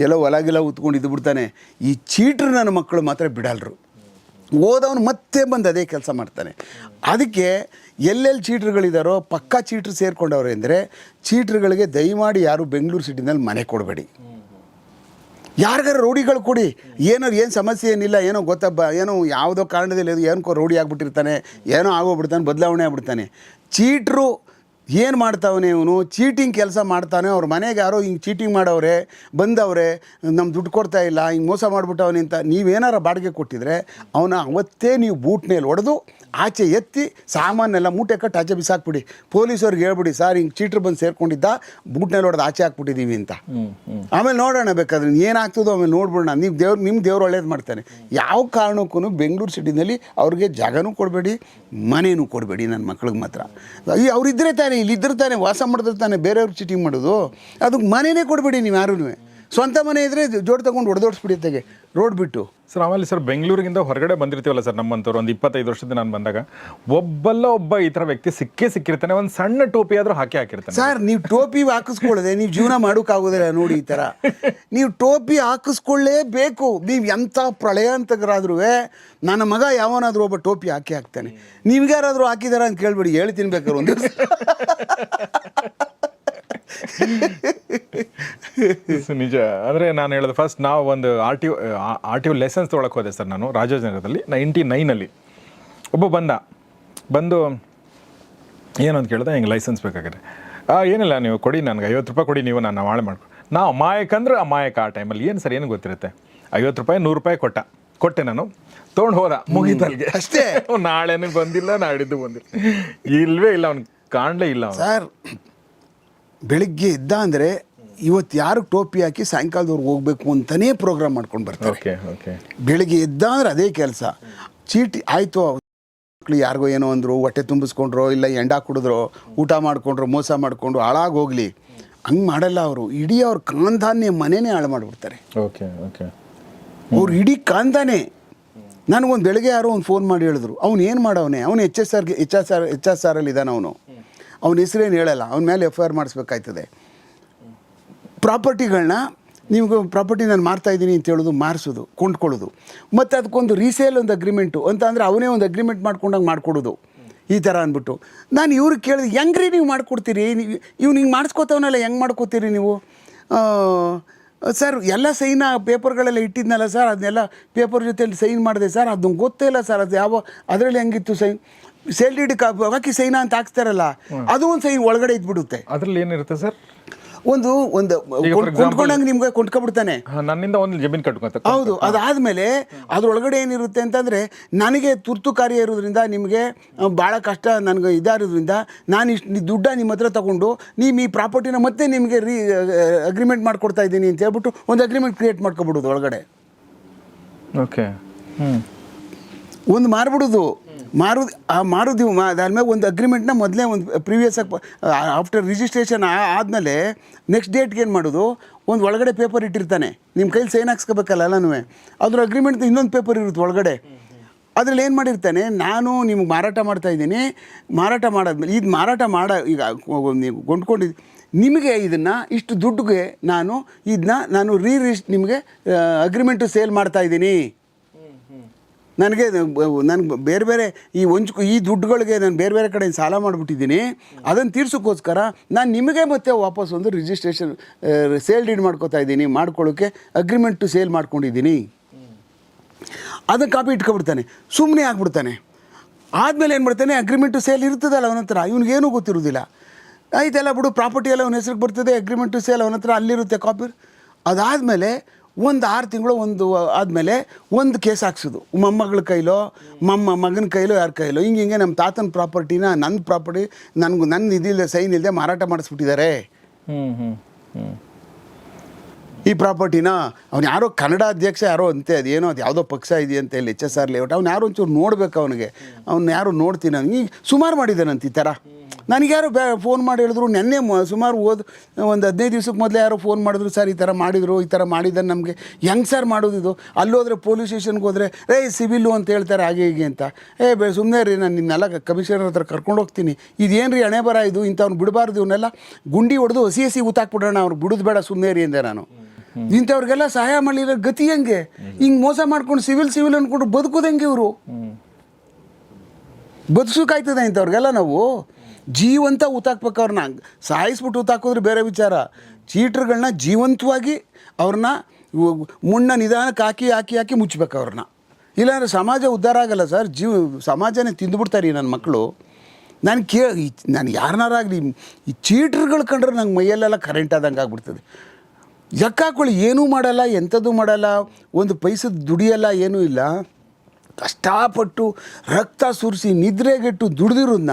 ಎಲ್ಲ ಹೊಲಗಿಲ್ಲ ಉತ್ಕೊಂಡು ಇದ್ದು ಬಿಡ್ತಾನೆ. ಈ ಚೀಟ್ರು ನನ್ನ ಮಕ್ಕಳು ಮಾತ್ರ ಬಿಡಲ್ರು. ಓದವನು ಮತ್ತೆ ಬಂದು ಅದೇ ಕೆಲಸ ಮಾಡ್ತಾನೆ. ಅದಕ್ಕೆ ಎಲ್ಲೆಲ್ಲಿ ಚೀಟ್ರುಗಳಿದಾರೋ ಪಕ್ಕಾ ಚೀಟ್ರು ಸೇರ್ಕೊಂಡವ್ರೆ ಅಂದರೆ ಚೀಟ್ರುಗಳಿಗೆ ದಯಮಾಡಿ ಯಾರು ಬೆಂಗಳೂರು ಸಿಟಿನಲ್ಲಿ ಮನೆ ಕೊಡಬೇಡಿ. ಯಾರಿಗಾರ ರೋಡಿಗಳು ಕೊಡಿ. ಏನೋ ಏನು ಸಮಸ್ಯೆ ಏನಿಲ್ಲ, ಏನೋ ಗೊತ್ತಬ್ಬ ಏನೋ ಯಾವುದೋ ಕಾರಣದಲ್ಲಿ ಏನೋ ರೋಡಿ ಆಗಿಬಿಟ್ಟಿರ್ತಾನೆ, ಏನೋ ಆಗೋಗ್ಬಿಡ್ತಾನೆ, ಬದಲಾವಣೆ ಆಗ್ಬಿಡ್ತಾನೆ. ಚೀಟ್ರು ಏನು ಮಾಡ್ತಾವನೆ ಇವನು? ಚೀಟಿಂಗ್ ಕೆಲಸ ಮಾಡ್ತಾನೆ. ಅವ್ರ ಮನೆಗೆ ಯಾರೋ ಹಿಂಗೆ ಚೀಟಿಂಗ್ ಮಾಡವ್ರೆ ಬಂದವ್ರೆ ನಮ್ಮ ದುಡ್ಡು ಕೊಡ್ತಾ ಇಲ್ಲ ಹಿಂಗೆ ಮೋಸ ಮಾಡಿಬಿಟ್ಟವನೆ ಅಂತ ನೀವೇನಾರ ಬಾಡಿಗೆ ಕೊಟ್ಟಿದ್ರೆ ಅವನ ಅವತ್ತೇ ನೀವು ಬೂಟ್ ಮೇಲೆ ಹೊಡೆದು ಆಚೆ ಎತ್ತಿ ಸಾಮಾನೆಲ್ಲ ಮೂಟೆ ಕಟ್ಟು ಆಚೆ ಬಿಸಾಕ್ಬಿಡಿ. ಪೊಲೀಸವ್ರಿಗೆ ಹೇಳ್ಬಿಡಿ ಸರ್ ಹಿಂಗೆ ಚೀಟ್ರ್ ಬಂದು ಸೇರ್ಕೊಂಡಿದ್ದ ಬೂಟ್ನಲ್ಲಿ ಹೊಡೆದು ಆಚೆ ಹಾಕ್ಬಿಟ್ಟಿದ್ದೀವಿ ಅಂತ. ಆಮೇಲೆ ನೋಡೋಣ ಬೇಕಾದ್ರೆ ಏನಾಗ್ತದೋ ಆಮೇಲೆ ನೋಡ್ಬಿಡೋಣ. ನೀವು ದೇವ್ರು ನಿಮ್ಮ ದೇವ್ರು ಒಳ್ಳೇದು ಮಾಡ್ತಾನೆ. ಯಾವ ಕಾರಣಕ್ಕೂ ಬೆಂಗಳೂರು ಸಿಟಿನಲ್ಲಿ ಅವ್ರಿಗೆ ಜಾಗನೂ ಕೊಡಬೇಡಿ ಮನೇನೂ ಕೊಡಬೇಡಿ ನನ್ನ ಮಕ್ಳಿಗೆ ಮಾತ್ರ. ಈ ಅವ್ರಿದ್ರೆ ತಾನೆ ಇಲ್ಲಿ ಇದ್ರೆ ತಾನೆ ವಾಸ ಮಾಡಿದ್ರೆ ತಾನೆ ಬೇರೆಯವ್ರಿಗೆ ಚೀಟಿಂಗ್ ಮಾಡೋದು ಅದಕ್ಕೆ ಮನೆಯೇ ಕೊಡಬೇಡಿ ನೀವು ಯಾರೂ ಸ್ವಂತ ಮನೆ ಇದ್ರೆ ಜೋಡ್ ತಗೊಂಡು ಹೊಡೆದೋಡ್ಸ್ಬಿಡುತ್ತೆ ರೋಡ್ ಬಿಟ್ಟು. ಸರ್ ಆಮೇಲೆ ಸರ್ ಬೆಂಗಳೂರಿಗಿಂದ ಹೊರಗಡೆ ಬಂದಿರ್ತೀವಲ್ಲ ಸರ್ ನಮ್ಮಂಥವ್ರು ಒಂದು ಇಪ್ಪತ್ತೈದು ವರ್ಷದಿಂದ ನಾನು ಬಂದಾಗ ಒಬ್ಬಲ್ಲ ಒಬ್ಬ ಈ ಥರ ವ್ಯಕ್ತಿ ಸಿಕ್ಕೇ ಸಿಕ್ಕಿರ್ತಾನೆ ಒಂದು ಸಣ್ಣ ಟೋಪಿ ಆದರೂ ಹಾಕಿ ಹಾಕಿರ್ತಾನೆ. ಸರ್ ನೀವು ಟೋಪಿ ಹಾಕಿಸ್ಕೊಳ್ಳದೆ ನೀವು ಜೀವನ ಮಾಡೋಕ್ಕಾಗೋದಿಲ್ಲ ನೋಡಿ ಈ ಥರ. ನೀವು ಟೋಪಿ ಹಾಕಿಸ್ಕೊಳ್ಳೇಬೇಕು ನೀವು ಎಂಥ ಪ್ರಳಯಾಂತಕರಾದ್ರೂ ನನ್ನ ಮಗ ಯಾವನಾದ್ರೂ ಒಬ್ಬ ಟೋಪಿ ಹಾಕಿ ಹಾಕ್ತಾನೆ. ನಿಮ್ಗ್ಯಾರಾದ್ರೂ ಹಾಕಿದಾರ ಅಂತ ಕೇಳ್ಬೇಡಿ ಹೇಳಿ ಬೇಕಾದ್ರೆ ಒಂದು ನಿಜ ಅಂದರೆ ನಾನು ಹೇಳೋದು ಫಸ್ಟ್ ನಾವು ಒಂದು R T R T O licence ತೊಗೊಳಕ್ಕೆ ಹೋದೆ ಸರ್ ನಾನು ರಾಜಾಜಿನಗರದಲ್ಲಿ ನೈಂಟಿ ನೈನಲ್ಲಿ. ಒಬ್ಬ ಬಂದ. ಬಂದು ಏನು ಅಂತ ಕೇಳಿದೆ ಹಿಂಗೆ ಲೈಸೆನ್ಸ್ ಬೇಕಾಗಿದೆ. ಏನಿಲ್ಲ ನೀವು ಕೊಡಿ ನನಗೆ ಐವತ್ತು ರೂಪಾಯಿ ಕೊಡಿ ನೀವು ನಾನು ನಾಳೆ ಮಾಡ್ಕೊ ನಾ ಅಮಾಯಕ ಅಂದ್ರೆ ಅಮಾಯಕ ಆ ಟೈಮಲ್ಲಿ ಏನು ಸರ್ ಏನು ಗೊತ್ತಿರುತ್ತೆ? ಐವತ್ತು ರೂಪಾಯಿ ನೂರು ರೂಪಾಯಿ ಕೊಟ್ಟ. ಕೊಟ್ಟೆ ನಾನು. ತೊಗೊಂಡು ಹೋದ. ಮುಗಿತಲ್ಗೆ. ಅಷ್ಟೇ. ನಾಳೆನೂ ಬಂದಿಲ್ಲ ನಾಡಿದ್ದು ಬಂದಿಲ್ಲ. ಇಲ್ವೇ ಇಲ್ಲ ಅವ್ನು ಕಾಣಲೇ ಇಲ್ಲ ಅವ್ನು. ಸರ್ ಬೆಳಿಗ್ಗೆ ಇದ್ದ ಅಂದರೆ ಇವತ್ತು ಯಾರು ಟೋಪಿ ಹಾಕಿ ಸಾಯಂಕಾಲದವ್ರಿಗೆ ಹೋಗ್ಬೇಕು ಅಂತಲೇ ಪ್ರೋಗ್ರಾಮ್ ಮಾಡ್ಕೊಂಡು ಬರ್ತಾರೆ. Okay okay. ಬೆಳಿಗ್ಗೆ ಎದ್ದ ಅಂದ್ರೆ ಅದೇ ಕೆಲಸ. ಚೀಟಿ ಆಯಿತು ಮಕ್ಳು ಯಾರಿಗೋ ಏನೋ ಅಂದರು ಹೊಟ್ಟೆ ತುಂಬಿಸ್ಕೊಂಡ್ರೋ ಇಲ್ಲ ಎಂಡ ಕುಡಿದ್ರೋ ಊಟ ಮಾಡ್ಕೊಂಡ್ರು ಮೋಸ ಮಾಡಿಕೊಂಡು ಹೋಗಲಿ. ಹಂಗೆ ಮಾಡಲ್ಲ ಅವರು. ಇಡೀ ಅವ್ರ ಕಾಂಧಾನ್ಯ ಮನೆನೇ ಹಾಳು ಮಾಡಿಬಿಡ್ತಾರೆ. Okay okay. ಅವ್ರು ಇಡೀ ಕಾಂತಾನೆ ನನಗೊಂದು ಬೆಳಗ್ಗೆ ಯಾರೋ ಒಂದು ಫೋನ್ ಮಾಡಿ ಹೇಳಿದ್ರು. ಅವ್ನು ಏನು ಮಾಡವನೆ? ಅವ್ನು H S ಆರ್ಗೆ H S R H S ಆರಲ್ಲಿ ಇದ್ದಾನೆ ಅವನು. ಅವ್ನ ಹೆಸರೇನು ಹೇಳಲ್ಲ, ಅವನ ಮೇಲೆ ಎಫ್ ಐ ಆರ್ ಮಾಡಿಸ್ಬೇಕಾಯ್ತದೆ. ಪ್ರಾಪರ್ಟಿಗಳನ್ನ, ನಿಮ್ಗೆ ಪ್ರಾಪರ್ಟಿ ನಾನು ಮಾರ್ತಾ ಇದ್ದೀನಿ ಅಂತ ಹೇಳೋದು ಮಾರಿಸೋದು, ಕೊಂಡ್ಕೊಳ್ಳೋದು. ಮತ್ತು ಅದಕ್ಕೊಂದು ರೀಸೇಲ್ ಒಂದು ಅಗ್ರಿಮೆಂಟು ಅಂತ ಅಂದರೆ ಅವನೇ ಒಂದು ಅಗ್ರಿಮೆಂಟ್ ಮಾಡ್ಕೊಂಡಂಗೆ ಮಾಡಿಕೊಡೋದು. ಈ ಥರ ಅಂದ್ಬಿಟ್ಟು. ನಾನು ಇವ್ರಿಗೆ ಕೇಳಿದೆ, ಹೆಂಗ್ರಿ ನೀವು ಮಾಡ್ಕೊಡ್ತೀರಿ? ನೀವು, ಇವ್ನು ಹಿಂಗೆ ಮಾಡಿಸ್ಕೋತವನಲ್ಲ, ಹೆಂಗೆ ಮಾಡ್ಕೋತೀರಿ ನೀವು? ಸರ್, ಎಲ್ಲ ಸೈನ ಪೇಪರ್ಗಳೆಲ್ಲ ಇಟ್ಟಿದ್ನಲ್ಲ ಸರ್, ಅದನ್ನೆಲ್ಲ ಪೇಪರ್ ಜೊತೆಯಲ್ಲಿ ಸೈನ್ ಮಾಡಿದೆ ಸರ್ ಅದು ಗೊತ್ತೇ ಇಲ್ಲ ಸರ್, ಅದು ಯಾವ, ಅದರಲ್ಲಿ ಹೆಂಗಿತ್ತು ಸೈನ್? ಸೇಲ್ ಡೀಡ್ ಹಾಕಿ ಸೈನ ಅಂತ ಹಾಕ್ತಾರಲ್ಲ ಅದು ಒಂದು ಸೈನ್ ಒಳಗಡೆ ಇದ್ಬಿಡುತ್ತೆ. ಅದ್ರಲ್ಲಿ ಏನಿರುತ್ತೆ ಸರ್? ಒಂದು ಒಂದು ಕೊಂಡ್ಕೊಂಡಂಗೆ ನಿಮ್ಗೆ ಕೊಂಡ್ಕೊಬಿಡ್ತಾನೆ. ನನ್ನಿಂದ ಒಂದು ಜಮೀನು ಕಟ್ಕೊಂತ ಹೌದು ಅದಾದಮೇಲೆ ಅದ್ರೊಳಗಡೆ ಏನಿರುತ್ತೆ ಅಂತಂದರೆ ನನಗೆ ತುರ್ತು ಕಾರ್ಯ ಇರೋದ್ರಿಂದ ನಿಮಗೆ ಭಾಳ ಕಷ್ಟ ನನಗೆ ಇದಾರೋದ್ರಿಂದ ನಾನು ಇಷ್ಟು ದುಡ್ಡ ನಿಮ್ಮ ಹತ್ರ ತಗೊಂಡು ನೀವು ಈ ಪ್ರಾಪರ್ಟಿನ ಮತ್ತೆ ನಿಮಗೆ ರೀ ಅಗ್ರಿಮೆಂಟ್ ಮಾಡ್ಕೊಡ್ತಾ ಇದ್ದೀನಿ ಅಂತ ಹೇಳ್ಬಿಟ್ಟು ಒಂದು ಅಗ್ರಿಮೆಂಟ್ ಕ್ರಿಯೇಟ್ ಮಾಡ್ಕೊಬಿಡೋದು ಒಳಗಡೆ. ಓಕೆ ಒಂದು ಮಾರ್ಬಿಡೋದು. ಮಾರೋದು, ಆ ಮಾರೋದು ಮಾ ಅದಾದ್ಮೇಲೆ ಒಂದು ಅಗ್ರಿಮೆಂಟ್ನ ಮೊದಲೇ ಒಂದು ಪ್ರೀವಿಯಸ್ ಆಫ್ಟರ್ ರಿಜಿಸ್ಟ್ರೇಷನ್ ಆದಮೇಲೆ ನೆಕ್ಸ್ಟ್ ಡೇಟ್ಗೆ ಏನು ಮಾಡೋದು? ಒಂದು ಒಳಗಡೆ ಪೇಪರ್ ಇಟ್ಟಿರ್ತಾನೆ. ನಿಮ್ಮ ಕೈಲಿ ಸೈನ್ ಹಾಕ್ಸ್ಕೋಬೇಕಲ್ಲ ಎಲ್ಲನೂ ಅದ್ರ ಅಗ್ರಿಮೆಂಟ್ ಇನ್ನೊಂದು ಪೇಪರ್ ಇರುತ್ತೆ ಒಳಗಡೆ. ಅದ್ರಲ್ಲಿ ಏನು ಮಾಡಿರ್ತಾನೆ? ನಾನು ನಿಮ್ಗೆ ಮಾರಾಟ ಮಾಡ್ತಾ ಇದ್ದೀನಿ. ಮಾರಾಟ ಮಾಡಾದ್ಮೇಲೆ, ಇದು ಮಾರಾಟ ಮಾಡ, ಈಗ ನೀವು ಕೊಂಡ್ಕೊಂಡಿದ್ದು ನಿಮಗೆ ಇದನ್ನು ಇಷ್ಟು ದುಡ್ಡುಗೆ ನಾನು ಇದನ್ನ ನಾನು ರೀ ನಿಮಗೆ ಅಗ್ರಿಮೆಂಟು ಸೇಲ್ ಮಾಡ್ತಾ ಇದ್ದೀನಿ. ನನಗೆ ನನಗೆ ಬೇರೆ ಬೇರೆ ಈ ಒಂಚು, ಈ ದುಡ್ಡುಗಳಿಗೆ ನಾನು ಬೇರೆ ಬೇರೆ ಕಡೆ ಸಾಲ ಮಾಡಿಬಿಟ್ಟಿದ್ದೀನಿ. ಅದನ್ನು ತೀರ್ಸೋಕ್ಕೋಸ್ಕರ ನಾನು ನಿಮಗೆ ಮತ್ತೆ ವಾಪಸ್ ಒಂದು ರಿಜಿಸ್ಟ್ರೇಷನ್ ಸೇಲ್ ಡೀಡ್ ಮಾಡ್ಕೋತಾ ಇದ್ದೀನಿ. ಮಾಡ್ಕೊಳ್ಳೋಕ್ಕೆ ಅಗ್ರಿಮೆಂಟ್ ಟು ಸೇಲ್ ಮಾಡ್ಕೊಂಡಿದ್ದೀನಿ. ಅದನ್ನು ಕಾಪಿ ಇಟ್ಕೊಬಿಡ್ತಾನೆ. ಸುಮ್ಮನೆ ಆಗ್ಬಿಡ್ತಾನೆ. ಆದಮೇಲೆ ಏನು ಮಾಡ್ತಾನೆ? ಅಗ್ರಿಮೆಂಟ್ ಟು ಸೇಲ್ ಇರ್ತದಲ್ಲ ಅವನ ಹತ್ರ. ಇವನಿಗೇನೂ ಗೊತ್ತಿರೋದಿಲ್ಲ ಆಯ್ತಲ್ಲ ಬಿಡು ಪ್ರಾಪರ್ಟಿ ಎಲ್ಲ ಅವನ ಹೆಸ್ರಿಗೆ ಬರ್ತದೆ ಅಗ್ರಿಮೆಂಟ್ ಟು ಸೇಲ್ ಅವನ ಹತ್ರ ಅಲ್ಲಿರುತ್ತೆ ಕಾಪಿ ಅದಾದಮೇಲೆ ಒಂದು ಆರು ತಿಂಗಳು ಒಂದು ಆದಮೇಲೆ ಒಂದು ಕೇಸ್ ಹಾಕ್ಸೋದು ಮೊಮ್ಮಗಳ ಕೈಲೋ ಮಮ್ಮ ಮಗನ ಕೈಲೋ ಯಾರ ಕೈಲೋ. ಹಿಂಗೆ ಹಿಂಗೆ ನಮ್ಮ ತಾತನ ಪ್ರಾಪರ್ಟಿನ ನನ್ನ ಪ್ರಾಪರ್ಟಿ ನನಗೆ ನನ್ನ ಇದಿಲ್ಲದೆ ಸೈನ್ ಇಲ್ಲದೆ ಮಾರಾಟ ಮಾಡಿಸ್ಬಿಟ್ಟಿದ್ದಾರೆ. ಈ ಪ್ರಾಪರ್ಟಿನ ಅವ್ನು ಯಾರೋ ಕನ್ನಡ ಅಧ್ಯಕ್ಷ ಯಾರೋ ಅಂತೆ ಅದು ಏನೋ ಅದು ಯಾವುದೋ ಪಕ್ಷ ಇದೆಯಂತೆ ಇಲ್ಲಿ ಎಚ್ ಎಸ್ ಆರ್ ಲೇಔಟ್. ಅವ್ನು ಯಾರೋ ಒಂಚೂರು ನೋಡ್ಬೇಕು ಅವನಿಗೆ. ಅವ್ನು ಯಾರು ನೋಡ್ತೀನಿ ಈಗ ಸುಮಾರು ಮಾಡಿದ್ದಾನಂತ ಈ ಥರ ನನಗೆ ಯಾರು ಬ್ಯಾ ಫೋನ್ ಮಾಡಿ ಹೇಳಿದ್ರು ನೆನ್ನೆ ಮ- ಸುಮಾರು ಓದು ಒಂದು ಹದಿನೈದು ದಿವ್ಸಕ್ಕೆ ಮೊದಲೇ ಯಾರೋ ಫೋನ್ ಮಾಡಿದ್ರು ಸರ್ ಈ ಥರ ಮಾಡಿದರು ಈ ಥರ ಮಾಡಿದ್ದಾರೆ ನಮಗೆ ಹೆಂಗೆ ಸರ್ ಮಾಡೋದಿದು ಅಲ್ಲಿ ಅಲ್ಲೋದ್ರೆ ಪೊಲೀಸ್ ಸ್ಟೇಷನ್ಗೆ ಹೋದರೆ ರೇ ಸಿವಿಲ್ಲು ಅಂತ ಹೇಳ್ತಾರೆ ಹಾಗೆ ಹೀಗೆ ಅಂತ. ಏ ಬೇ ಸುಮ್ಮನೆ ರೀ ನಾನು ನಿನ್ನೆಲ್ಲ ಕಮಿಷನರ್ ಹತ್ರ ಕರ್ಕೊಂಡು ಹೋಗ್ತೀನಿ. ಇದೇನು ರೀ ಹಣೆ ಬರ ಇದು ಇಂಥವ್ನು ಬಿಡಬಾರ್ದು ಇವನ್ನೆಲ್ಲ? ಗುಂಡಿ ಹೊಡೆದು ಹಸಿ ಹಸಿ ಊತಾಕ್ಬಿಡೋಣ ಅವ್ರು ಬಿಡೋದು ಬೇಡ ಸುಮ್ಮನೆ ರೀ ಅಂದೆ ನಾನು. ಇಂಥವ್ರಿಗೆಲ್ಲ ಸಹಾಯ ಮಾಡಿರೋ ಗತಿ ಹೆಂಗೆ? ಹಿಂಗೆ ಮೋಸ ಮಾಡ್ಕೊಂಡು ಸಿವಿಲ್ ಸಿವಿಲ್ ಅಂದ್ಕೊಂಡು ಬದುಕೋದು ಹೆಂಗೆ ಇವರು? ಬದುಸೋಕಾಯ್ತದೆ ಇಂಥವ್ರಿಗೆಲ್ಲ ನಾವು? ಜೀವಂತ ಊತಾಕ್ಬೇಕು ಅವ್ರನ್ನ ಸಾಯಿಸ್ಬಿಟ್ಟು ಊತಾಕಿದ್ರೆ ಬೇರೆ ವಿಚಾರ. ಚೀಟ್ರುಗಳನ್ನ ಜೀವಂತವಾಗಿ ಅವ್ರನ್ನ ಮುಣ್ಣ ನಿಧಾನಕ್ಕೆ ಹಾಕಿ ಹಾಕಿ ಹಾಕಿ ಮುಚ್ಚಬೇಕು ಅವ್ರನ್ನ ಇಲ್ಲಾಂದ್ರೆ ಸಮಾಜ ಉದ್ಧಾರ ಆಗಲ್ಲ ಸರ್. ಜೀವ ಸಮಾಜನೇ ತಿಂದುಬಿಡ್ತಾರೆ ಈ ನನ್ನ ಮಕ್ಕಳು. ನಾನು ಕೇ ನಾನು ಯಾರನ್ನಾರಾಗಲಿ ಈ ಚೀಟ್ರುಗಳು ಕಂಡ್ರೆ ನಂಗೆ ಮೈಯಲ್ಲೆಲ್ಲ ಕರೆಂಟ್ ಆದಂಗೆ ಆಗ್ಬಿಡ್ತದೆ. ಯಕ್ಕಾಕೊಳ್ಳಿ ಏನೂ ಮಾಡಲ್ಲ, ಎಂಥದ್ದು ಮಾಡಲ್ಲ, ಒಂದು ಪೈಸದ ದುಡಿಯಲ್ಲ, ಏನೂ ಇಲ್ಲ. ಕಷ್ಟಪಟ್ಟು ರಕ್ತ ಸುರಿಸಿ, ನಿದ್ರೆಗೆಟ್ಟು ದುಡ್ದಿರೋದನ್ನ